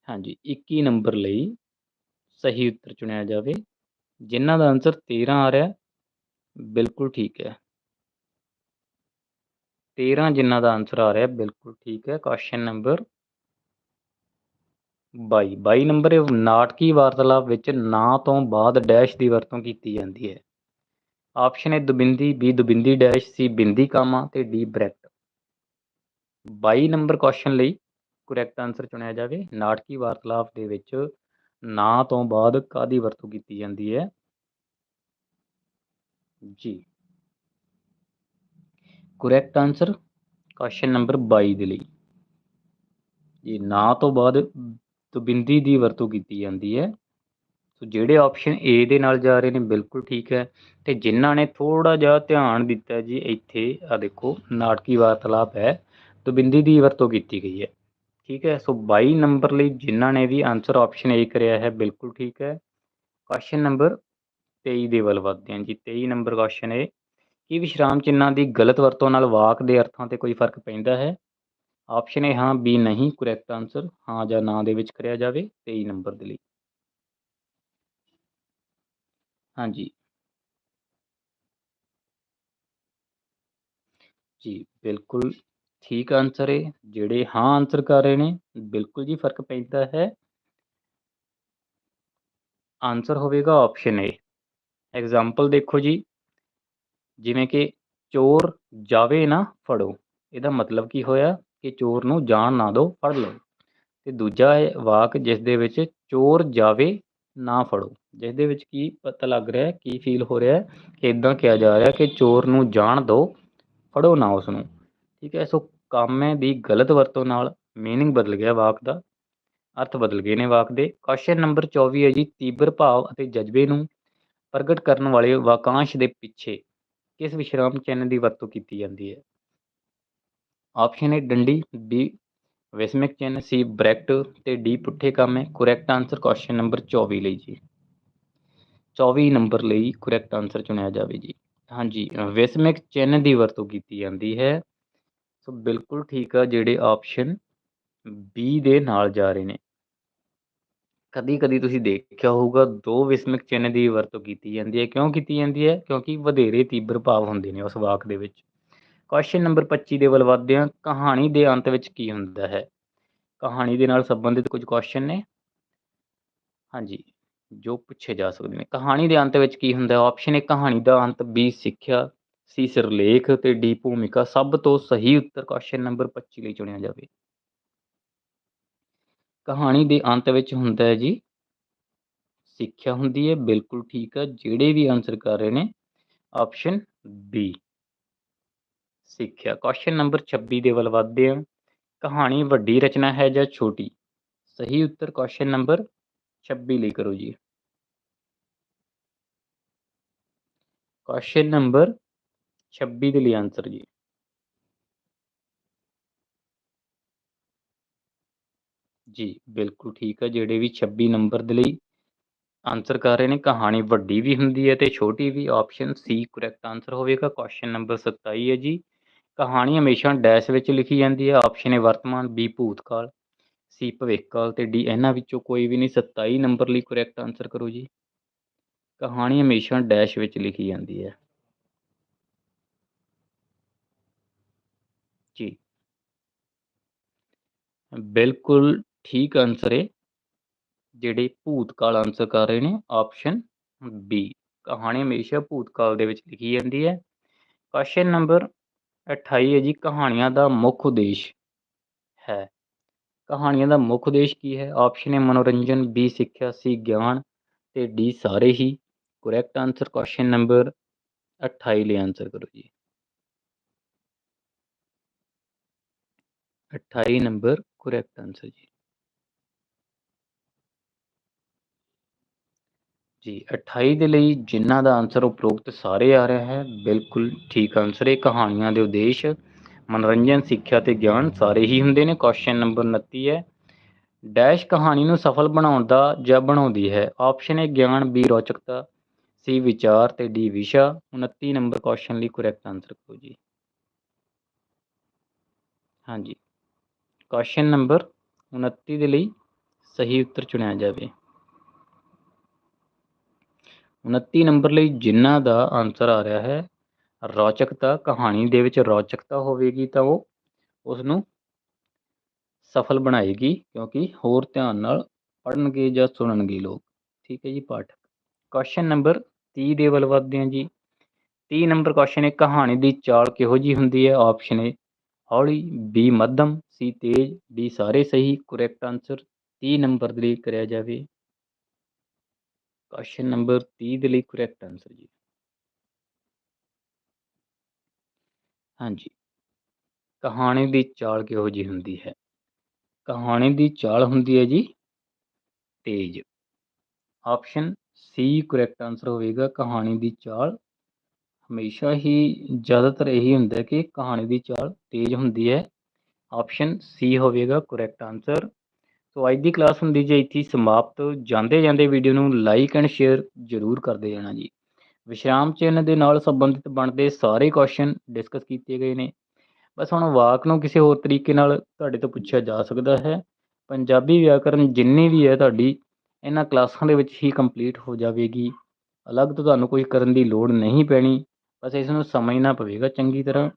ਹਾਂਜੀ 21 ਨੰਬਰ ਲਈ ਸਹੀ ਉੱਤਰ ਚੁਣਿਆ ਜਾਵੇ। ਜਿਨ੍ਹਾਂ ਦਾ ਆਨਸਰ 13 ਆ ਰਿਹਾ, ਬਿਲਕੁਲ ਠੀਕ ਹੈ। 13 ਜਿਨ੍ਹਾਂ ਦਾ ਆਨਸਰ ਆ ਰਿਹਾ, ਬਿਲਕੁਲ ਠੀਕ ਹੈ ਕੁਐਸਚਨ ਨੰਬਰ 22 22 ਨੰਬਰ ਨਾਟਕੀ ਵਾਰਤਾਲਾਪ ਵਿੱਚ ਨਾਂ ਤੋਂ ਬਾਅਦ ਡੈਸ਼ ਦੀ ਵਰਤੋਂ ਕੀਤੀ ਜਾਂਦੀ ਹੈ। ਆਪਸ਼ਨ ਹੈ ਦੁਬਿੰਦੀ ਬੀ ਦੁਬਿੰਦੀ ਡੈਸ਼ ਸੀ ਬਿੰਦੀ ਕਾਮਾ ਤੇ ਡੀ ਬ੍ਰੈਕਟ। 22 ਨੰਬਰ ਕੁਐਸਚਨ ਲਈ ਕਰੈਕਟ ਆਨਸਰ ਚੁਣਿਆ ਜਾਵੇ, ਨਾਟਕੀ ਵਾਰਤਾਲਾਪ ਦੇ ਵਿੱਚ ਨਾਂ ਤੋਂ ਬਾਅਦ ਕਾਦੀ ਵਰਤੋਂ ਕੀਤੀ ਜਾਂਦੀ ਹੈ? ਜੀ। ਕਰੈਕਟ ਆਨਸਰ ਕੁਐਸਚਨ ਨੰਬਰ 22 ਦੇ ਲਈ। ਜੀ, ਨਾਂ ਤੋਂ ਬਾਅਦ ਤੁਬਿੰਦੀ ਦੀ ਵਰਤੋਂ ਕੀਤੀ ਜਾਂਦੀ ਹੈ। ਸੋ, ਜਿਹੜੇ ਆਪਸ਼ਨ ਏ ਦੇ ਨਾਲ ਜਾ ਰਹੇ ਨੇ, ਬਿਲਕੁਲ ਠੀਕ ਹੈ। ਤੇ ਜਿਨ੍ਹਾਂ ਨੇ ਥੋੜਾ ਜਿਹਾ ਧਿਆਨ ਦਿੱਤਾ ਜੀ, ਇੱਥੇ ਆ ਦੇਖੋ, ਨਾਟਕੀ ਵਾਰਤਾਲਾਪ ਹੈ। ਤੁਬਿੰਦੀ ਦੀ ਵਰਤੋਂ ਕੀਤੀ ਗਈ ਹੈ। ਠੀਕ ਹੈ, ਸੋ 22 ਨੰਬਰ ਲਈ ਜਿਨ੍ਹਾਂ ਨੇ ਵੀ ਆਨਸਰ ਆਪਸ਼ਨ ਏ ਕਰਿਆ ਹੈ, ਬਿਲਕੁਲ ਠੀਕ ਹੈ। ਕੁਐਸਚਨ ਨੰਬਰ 23 ਦੇ ਵੱਲ ਵਧਦੇ ਹਾਂ ਜੀ। 23 ਨੰਬਰ ਕੁਐਸਚਨ ਹੈ ਕੀ ਵਿਸ਼ਰਾਮ ਚਿੰਨ੍ਹਾਂ ਦੀ ਗਲਤ ਵਰਤੋਂ ਨਾਲ ਵਾਕ ਦੇ ਅਰਥਾਂ ਤੇ ਕੋਈ ਫ਼ਰਕ ਪੈਂਦਾ ਹੈ? ਆਪਸ਼ਨ ਏ ਹਾਂ ਬੀ ਨਹੀਂ ਕਰੈਕਟ ਆਨਸਰ ਹਾਂ ਜਾਂ ਨਾ ਦੇ ਵਿੱਚ ਕਰਿਆ ਜਾਵੇ 23 ਨੰਬਰ ਦੇ ਲਈ। ਹਾਂਜੀ। ਜੀ, ਬਿਲਕੁਲ ਠੀਕ ਆਨਸਰ ਹੈ ਜਿਹੜੇ ਹਾਂ ਆਨਸਰ ਕਰ ਰਹੇ ਨੇ, ਬਿਲਕੁਲ ਜੀ ਫ਼ਰਕ ਪੈਂਦਾ ਹੈ। ਆਨਸਰ ਹੋਵੇਗਾ ਆਪਸ਼ਨ ਏ ਐਗਜ਼ਾਮਪਲ ਦੇਖੋ ਜੀ। ਜਿਵੇਂ ਕਿ ਚੋਰ ਜਾਵੇ ਨਾ ਫੜੋ ਇਹਦਾ ਮਤਲਬ ਕੀ ਹੋਇਆ ਕਿ ਚੋਰ ਨੂੰ ਜਾਣ ਨਾ ਦਿਓ ਫੜ ਲਓ ਤੇ ਦੂਜਾ ਹੈ ਵਾਕ ਜਿਸ ਦੇ ਵਿੱਚ ਚੋਰ ਜਾਵੇ ਨਾ ਫੜੋ ਜਿਸ ਦੇ ਵਿੱਚ ਕੀ ਪਤਾ ਲੱਗ ਰਿਹਾ ਹੈ ਕੀ ਫੀਲ ਹੋ ਰਿਹਾ ਹੈ ਕਿ ਇਦਾਂ ਕਿਹਾ ਜਾ ਰਿਹਾ ਕਿ ਚੋਰ ਨੂੰ ਜਾਣ ਦਿਓ ਫੜੋ ਨਾ ਉਸ ਨੂੰ ਠੀਕ ਹੈ ਸੋ ਕਾਮੇ ਦੀ ਗਲਤ ਵਰਤੋਂ ਨਾਲ मीनिंग ਬਦਲ ਗਿਆ ਵਾਕ ਦਾ ਅਰਥ ਬਦਲ ਗਏ ਨੇ ਵਾਕ ਦੇ ਕੁਐਸਚਨ ਨੰਬਰ 24 ਹੈ ਜੀ ਤੀਬਰ ਭਾਵ ਅਤੇ ਜਜ਼ਬੇ ਨੂੰ ਪ੍ਰਗਟ ਕਰਨ ਵਾਲੇ ਵਾਕਾਂਸ਼ ਦੇ ਪਿੱਛੇ ਕਿਸ ਵਿਸ਼ਰਾਮ ਚਿੰਨ੍ਹ ਦੀ ਵਰਤੋਂ ਕੀਤੀ ਜਾਂਦੀ ਹੈ? ਆਪਸ਼ਨ ਹੈ ਡੰਡੀ। ਬੀ ਵਿਸਮਿਕ ਚਿੰਨ੍ਹ। ਸੀ ਬ੍ਰੈਕਟ। ਤੇ ਡੀ ਪੁੱਠੇ ਕਾਮੇ ਕਰੈਕਟ ਆਨਸਰ ਕੁਐਸਚਨ ਨੰਬਰ 24 ਲਈ ਜੀ। 24 ਨੰਬਰ ਲਈ ਕਰੈਕਟ ਆਨਸਰ ਚੁਣਿਆ ਜਾਵੇ ਜੀ। ਹਾਂਜੀ ਵਿਸਮਿਕ ਚਿੰਨ੍ਹ ਦੀ ਵਰਤੋਂ ਕੀਤੀ ਜਾਂਦੀ ਹੈ। ਸੋ ਬਿਲਕੁਲ ਠੀਕ ਆ ਜਿਹੜੇ ਆਪਸ਼ਨ ਬੀ ਦੇ ਨਾਲ ਜਾ ਰਹੇ ਨੇ। ਕਦੀ ਕਦੀ ਤੁਸੀਂ ਦੇਖਿਆ ਹੋਊਗਾ, ਦੋ ਵਿਸਮਿਕ ਚਿੰਨ੍ਹ ਦੀ ਵਰਤੋਂ ਕੀਤੀ ਜਾਂਦੀ ਹੈ। ਕਿਉਂ ਕੀਤੀ ਜਾਂਦੀ ਹੈ? ਕਿਉਂਕਿ ਵਧੇਰੇ ਤੀਬਰ ਭਾਵ ਹੁੰਦੇ ਨੇ ਉਸ ਵਾਕ ਦੇ ਵਿੱਚ। ਕੁਐਸਚਨ ਨੰਬਰ 25 ਦੇ ਵੱਲ ਵਧਦੇ ਹਾਂ। ਕਹਾਣੀ ਦੇ ਅੰਤ ਵਿੱਚ ਕੀ ਹੁੰਦਾ ਹੈ? ਕਹਾਣੀ ਦੇ ਨਾਲ ਸੰਬੰਧਿਤ ਕੁਝ ਕੁਐਸਚਨ ਨੇ? ਹਾਂਜੀ, ਜੋ ਪੁੱਛੇ ਜਾ ਸਕਦੇ ਨੇ। ਕਹਾਣੀ ਦੇ ਅੰਤ ਵਿੱਚ ਕੀ ਹੁੰਦਾ ਹੈ? ਆਪਸ਼ਨ ਹੈ ਕਹਾਣੀ ਦਾ ਅੰਤ। ਬੀ ਸਿੱਖਿਆ। ਸੀ ਸਿਰਲੇਖ। ਤੇ ਡੀ ਭੂਮਿਕਾ। ਸਭ ਤੋਂ ਸਹੀ ਉੱਤਰ ਕੁਐਸਚਨ ਨੰਬਰ 25 ਲਈ ਚੁਣਿਆ ਜਾਵੇ। ਕਹਾਣੀ ਦੇ ਅੰਤ ਵਿੱਚ ਹੁੰਦਾ ਹੈ ਜੀ, ਸਿੱਖਿਆ ਹੁੰਦੀ ਹੈ, ਬਿਲਕੁਲ ਠੀਕ ਹੈ ਜਿਹੜੇ ਵੀ ਆਨਸਰ ਕਰ ਰਹੇ ਨੇ ਆਪਸ਼ਨ ਬੀ ਸਿੱਖਿਆ ਕੁਐਸਚਨ ਨੰਬਰ 26 ਦੇ ਵੱਲ ਵਧਦੇ ਹਾਂ। ਕਹਾਣੀ ਵੱਡੀ ਰਚਨਾ ਹੈ ਜਾਂ ਛੋਟੀ? ਸਹੀ ਉੱਤਰ ਕੁਐਸਚਨ ਨੰਬਰ 26 ਲਈ ਕਰੋ ਜੀ। ਕੁਐਸਚਨ ਨੰਬਰ 26 ਦੇ ਲਈ ਆਨਸਰ ਜੀ। ਜੀ, ਬਿਲਕੁਲ ਠੀਕ ਆ, ਜਿਹੜੇ ਵੀ 26 ਨੰਬਰ ਦੇ ਲਈ ਆਨਸਰ ਕਰ ਰਹੇ ਨੇ, ਕਹਾਣੀ ਵੱਡੀ ਵੀ ਹੁੰਦੀ ਹੈ ਤੇ ਛੋਟੀ ਵੀ ਆਪਸ਼ਨ ਸੀ ਕਰੈਕਟ ਆਨਸਰ ਹੋਵੇਗਾ ਕੁਐਸਚਨ ਨੰਬਰ 27 ਹੈ ਜੀ। ਕਹਾਣੀ ਹਮੇਸ਼ਾ ਡੈਸ਼ ਵਿੱਚ ਲਿਖੀ ਜਾਂਦੀ ਹੈ ਆਪਸ਼ਨ ਹੈ ਵਰਤਮਾਨ ਬੀ ਭੂਤਕਾਲ ਸੀ ਭਵਿੱਖਕਾਲ ਤੇ ਡੀ ਇਹਨਾਂ ਵਿੱਚੋਂ ਕੋਈ ਵੀ ਨਹੀਂ 27 ਨੰਬਰ ਲਈ ਕਰੈਕਟ ਆਨਸਰ ਕਰੋ ਜੀ। ਕਹਾਣੀ ਹਮੇਸ਼ਾ ਡੈਸ਼ ਵਿੱਚ ਲਿਖੀ ਜਾਂਦੀ ਹੈ। ਜੀ। ਬਿਲਕੁਲ ਠੀਕ ਆਨਸਰ ਹੈ ਜਿਹੜੇ ਭੂਤਕਾਲ ਆਨਸਰ ਕਰ ਰਹੇ ਨੇ ਆਪਸ਼ਨ ਬੀ ਕਹਾਣੀ ਹਮੇਸ਼ਾ ਭੂਤਕਾਲ ਦੇ ਵਿੱਚ ਲਿਖੀ ਜਾਂਦੀ ਹੈ। ਕੁਐਸਚਨ ਨੰਬਰ 28 ਹੈ ਜੀ, ਕਹਾਣੀਆਂ ਦਾ ਮੁੱਖ ਉਦੇਸ਼ ਹੈ। ਕਹਾਣੀਆਂ ਦਾ ਮੁੱਖ ਉਦੇਸ਼ ਕੀ ਹੈ? ਆਪਸ਼ਨ ਹੈ ਮਨੋਰੰਜਨ ਬੀ ਸਿੱਖਿਆ ਸੀ ਗਿਆਨ ਤੇ ਡੀ ਸਾਰੇ ਹੀ। ਕਰੈਕਟ ਆਨਸਰ ਕੁਐਸਚਨ ਨੰਬਰ 28 ਲਈ ਆਨਸਰ ਕਰੋ ਜੀ। 28 ਨੰਬਰ ਕਰੈਕਟ ਆਨਸਰ ਜੀ। ਜੀ 28 ਦੇ ਲਈ ਜਿਨ੍ਹਾਂ ਦਾ ਆਨਸਰ ਉਪਰੋਕਤ ਸਾਰੇ ਆ ਰਿਹਾ ਹੈ, ਬਿਲਕੁਲ ਠੀਕ ਆਨਸਰ ਹੈ। ਕਹਾਣੀਆਂ ਦੇ ਉਦੇਸ਼, ਮਨੋਰੰਜਨ, ਸਿੱਖਿਆ ਤੇ ਗਿਆਨ ਸਾਰੇ ਹੀ ਹੁੰਦੇ ਨੇ। ਕੁਐਸਚਨ ਨੰਬਰ 29 ਹੈ ਡੈਸ਼ ਕਹਾਣੀ ਨੂੰ ਸਫਲ ਬਣਾਉਣ ਦਾ ਜਾਂ ਬਣਾਉਂਦੀ ਹੈ? ਆਪਸ਼ਨ ਹੈ ਗਿਆਨ ਬੀ ਰੋਚਕਤਾ ਸੀ ਵਿਚਾਰ ਤੇ ਡੀ ਵਿਸ਼ਾ। 29 ਨੰਬਰ ਕੁਐਸਚਨ ਲਈ ਕਰੈਕਟ ਆਨਸਰ ਕਰੋ ਜੀ। ਹਾਂਜੀ। ਕੁਐਸਚਨ ਨੰਬਰ 29 ਦੇ ਲਈ ਸਹੀ ਉੱਤਰ ਚੁਣਿਆ ਜਾਵੇ। 29 ਨੰਬਰ ਲਈ ਜਿਨ੍ਹਾਂ ਦਾ ਆਨਸਰ ਆ ਰਿਹਾ ਹੈ ਰੌਚਕਤਾ ਕਹਾਣੀ ਦੇ ਵਿੱਚ ਰੌਚਕਤਾ ਹੋਵੇਗੀ ਤਾਂ ਉਹ ਉਸ ਨੂੰ ਸਫਲ ਬਣਾਏਗੀ ਕਿਉਂਕਿ ਹੋਰ ਧਿਆਨ ਨਾਲ ਪੜਨਗੇ ਜਾਂ ਸੁਣਨਗੇ ਲੋਕ। ਠੀਕ ਹੈ ਜੀ ਪਾਠਕ ਕੁਐਸਚਨ ਨੰਬਰ 30 ਦੇ ਵੱਲ ਵਧਦੇ ਹਾਂ ਜੀ। 30 ਨੰਬਰ ਕੁਐਸਚਨ ਹੈ ਕਹਾਣੀ ਦੀ ਚਾਲ ਕਿਹੋ ਜੀ ਹੁੰਦੀ ਹੈ? ਆਪਸ਼ਨ ਹੈ ਹੌਲੀ ਬੀ ਮੱਧਮ ਸੀ ਤੇਜ਼ ਡੀ ਸਾਰੇ ਸਹੀ ਕਰੈਕਟ ਆਨਸਰ 30 ਨੰਬਰ ਦੇ ਲਈ ਕਰਿਆ ਜਾਵੇ। ਕੁਐਸਚਨ ਨੰਬਰ 30 ਦੇ ਲਈ ਕਰੈਕਟ ਆਨਸਰ ਜੀ। ਹਾਂਜੀ। ਕਹਾਣੀ ਦੀ ਚਾਲ ਕਿਹੋ ਜੀ ਹੁੰਦੀ ਹੈ? ਕਹਾਣੀ ਦੀ ਚਾਲ ਹੁੰਦੀ ਹੈ ਜੀ ਤੇਜ਼। ਆਪਸ਼ਨ ਸੀ ਕਰੈਕਟ ਆਨਸਰ ਹੋਵੇਗਾ, ਕਹਾਣੀ ਦੀ ਚਾਲ ਹਮੇਸ਼ਾ ਹੀ ਜ਼ਿਆਦਾਤਰ ਇਹੀ ਹੁੰਦਾ ਕਿ ਕਹਾਣੀ ਦੀ ਚਾਲ ਤੇਜ਼ ਹੁੰਦੀ ਹੈ। ਆਪਸ਼ਨ ਸੀ ਹੋਵੇਗਾ ਕਰੈਕਟ ਆਨਸਰ ਸੋ ਅੱਜ ਦੀ ਕਲਾਸ ਹੁੰਦੀ ਜੇ ਇੱਥੇ ਸਮਾਪਤ। ਜਾਂਦੇ ਜਾਂਦੇ ਵੀਡੀਓ ਨੂੰ ਲਾਈਕ ਐਂਡ ਸ਼ੇਅਰ ਜ਼ਰੂਰ ਕਰਦੇ ਜਾਣਾ ਜੀ। ਵਿਸ਼ਰਾਮ ਚਿੰਨ੍ਹ ਦੇ ਨਾਲ ਸੰਬੰਧਿਤ ਬਣਦੇ ਸਾਰੇ ਕੁਐਸਚਨ ਡਿਸਕਸ ਕੀਤੇ ਗਏ ਨੇ। ਬਸ ਹੁਣ ਵਾਕ ਨੂੰ ਕਿਸੇ ਹੋਰ ਤਰੀਕੇ ਨਾਲ ਤੁਹਾਡੇ ਤੋਂ ਪੁੱਛਿਆ ਜਾ ਸਕਦਾ ਹੈ। ਪੰਜਾਬੀ ਵਿਆਕਰਨ ਜਿੰਨੀ ਵੀ ਹੈ ਤੁਹਾਡੀ, ਇਹਨਾਂ ਕਲਾਸਾਂ ਦੇ ਵਿੱਚ ਹੀ ਕੰਪਲੀਟ ਹੋ ਜਾਵੇਗੀ। ਅਲੱਗ ਤੋਂ ਤੁਹਾਨੂੰ ਕੋਈ ਕਰਨ ਦੀ ਲੋੜ ਨਹੀਂ ਪੈਣੀ। ਬਸ ਇਸ ਨੂੰ ਸਮਝਣਾ ਪਵੇਗਾ ਚੰਗੀ ਤਰ੍ਹਾਂ।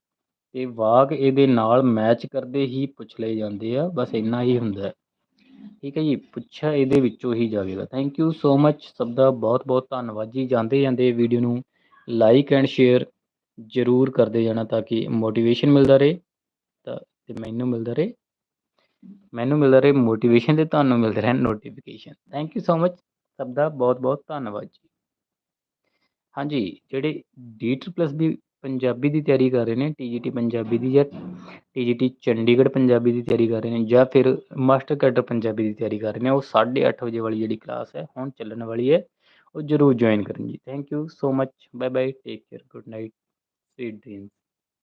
ਤੇ ਵਾਕ ਇਹਦੇ ਨਾਲ ਮੈਚ ਕਰਦੇ ਹੀ ਪੁੱਛ ਲਏ ਜਾਂਦੇ ਆ। ਬਸ ਇੰਨਾ ਹੀ ਹੁੰਦਾ ਠੀਕ ਹੈ ਜੀ, ਪੁੱਛਿਆ ਇਹਦੇ ਵਿੱਚੋਂ ਹੀ ਜਾਵੇਗਾ। ਥੈਂਕ ਯੂ ਸੋ ਮੱਚ ਸਭ ਦਾ, ਬਹੁਤ ਬਹੁਤ ਧੰਨਵਾਦ ਜੀ। ਜਾਂਦੇ ਜਾਂਦੇ ਵੀਡੀਓ ਨੂੰ ਲਾਈਕ ਐਂਡ ਸ਼ੇਅਰ ਜ਼ਰੂਰ ਕਰਦੇ ਜਾਣਾ ਤਾਂ ਕਿ ਮੋਟੀਵੇਸ਼ਨ ਮਿਲਦਾ ਰਹੇ, ਤਾਂ ਤੇ ਮੈਨੂੰ ਮਿਲਦਾ ਰਹੇ, ਮੈਨੂੰ ਮਿਲਦਾ ਰਹੇ ਮੋਟੀਵੇਸ਼ਨ ਤੇ ਤੁਹਾਨੂੰ ਮਿਲਦਾ ਰਹਿਣ notification thank you so much ਸਭ ਦਾ, ਬਹੁਤ ਬਹੁਤ ਧੰਨਵਾਦ ਜੀ। ਹਾਂਜੀ, ਜਿਹੜੇ ਡੀਟਰ ਪਲੱਸ ਵੀ ਪੰਜਾਬੀ ਦੀ ਤਿਆਰੀ ਕਰ ਰਹੇ ਨੇ ਟੀਜੀਟੀ ਪੰਜਾਬੀ ਦੀ ਜਾਂ ਟੀਜੀਟੀ ਚੰਡੀਗੜ੍ਹ ਪੰਜਾਬੀ ਦੀ ਤਿਆਰੀ ਕਰ ਰਹੇ ਨੇ ਜਾਂ ਫਿਰ ਮਾਸਟਰ ਕੈਡਰ ਪੰਜਾਬੀ ਦੀ ਤਿਆਰੀ ਕਰ ਰਹੇ ਨੇ, ਉਹ 8:30 ਵਜੇ ਵਾਲੀ ਜਿਹੜੀ ਕਲਾਸ ਹੈ, ਹੁਣ ਚੱਲਣ ਵਾਲੀ ਹੈ, ਉਹ ਜ਼ਰੂਰ ਜੁਆਇਨ ਕਰਨ ਜੀ। Thank you so much bye bye take care good night sweet dreams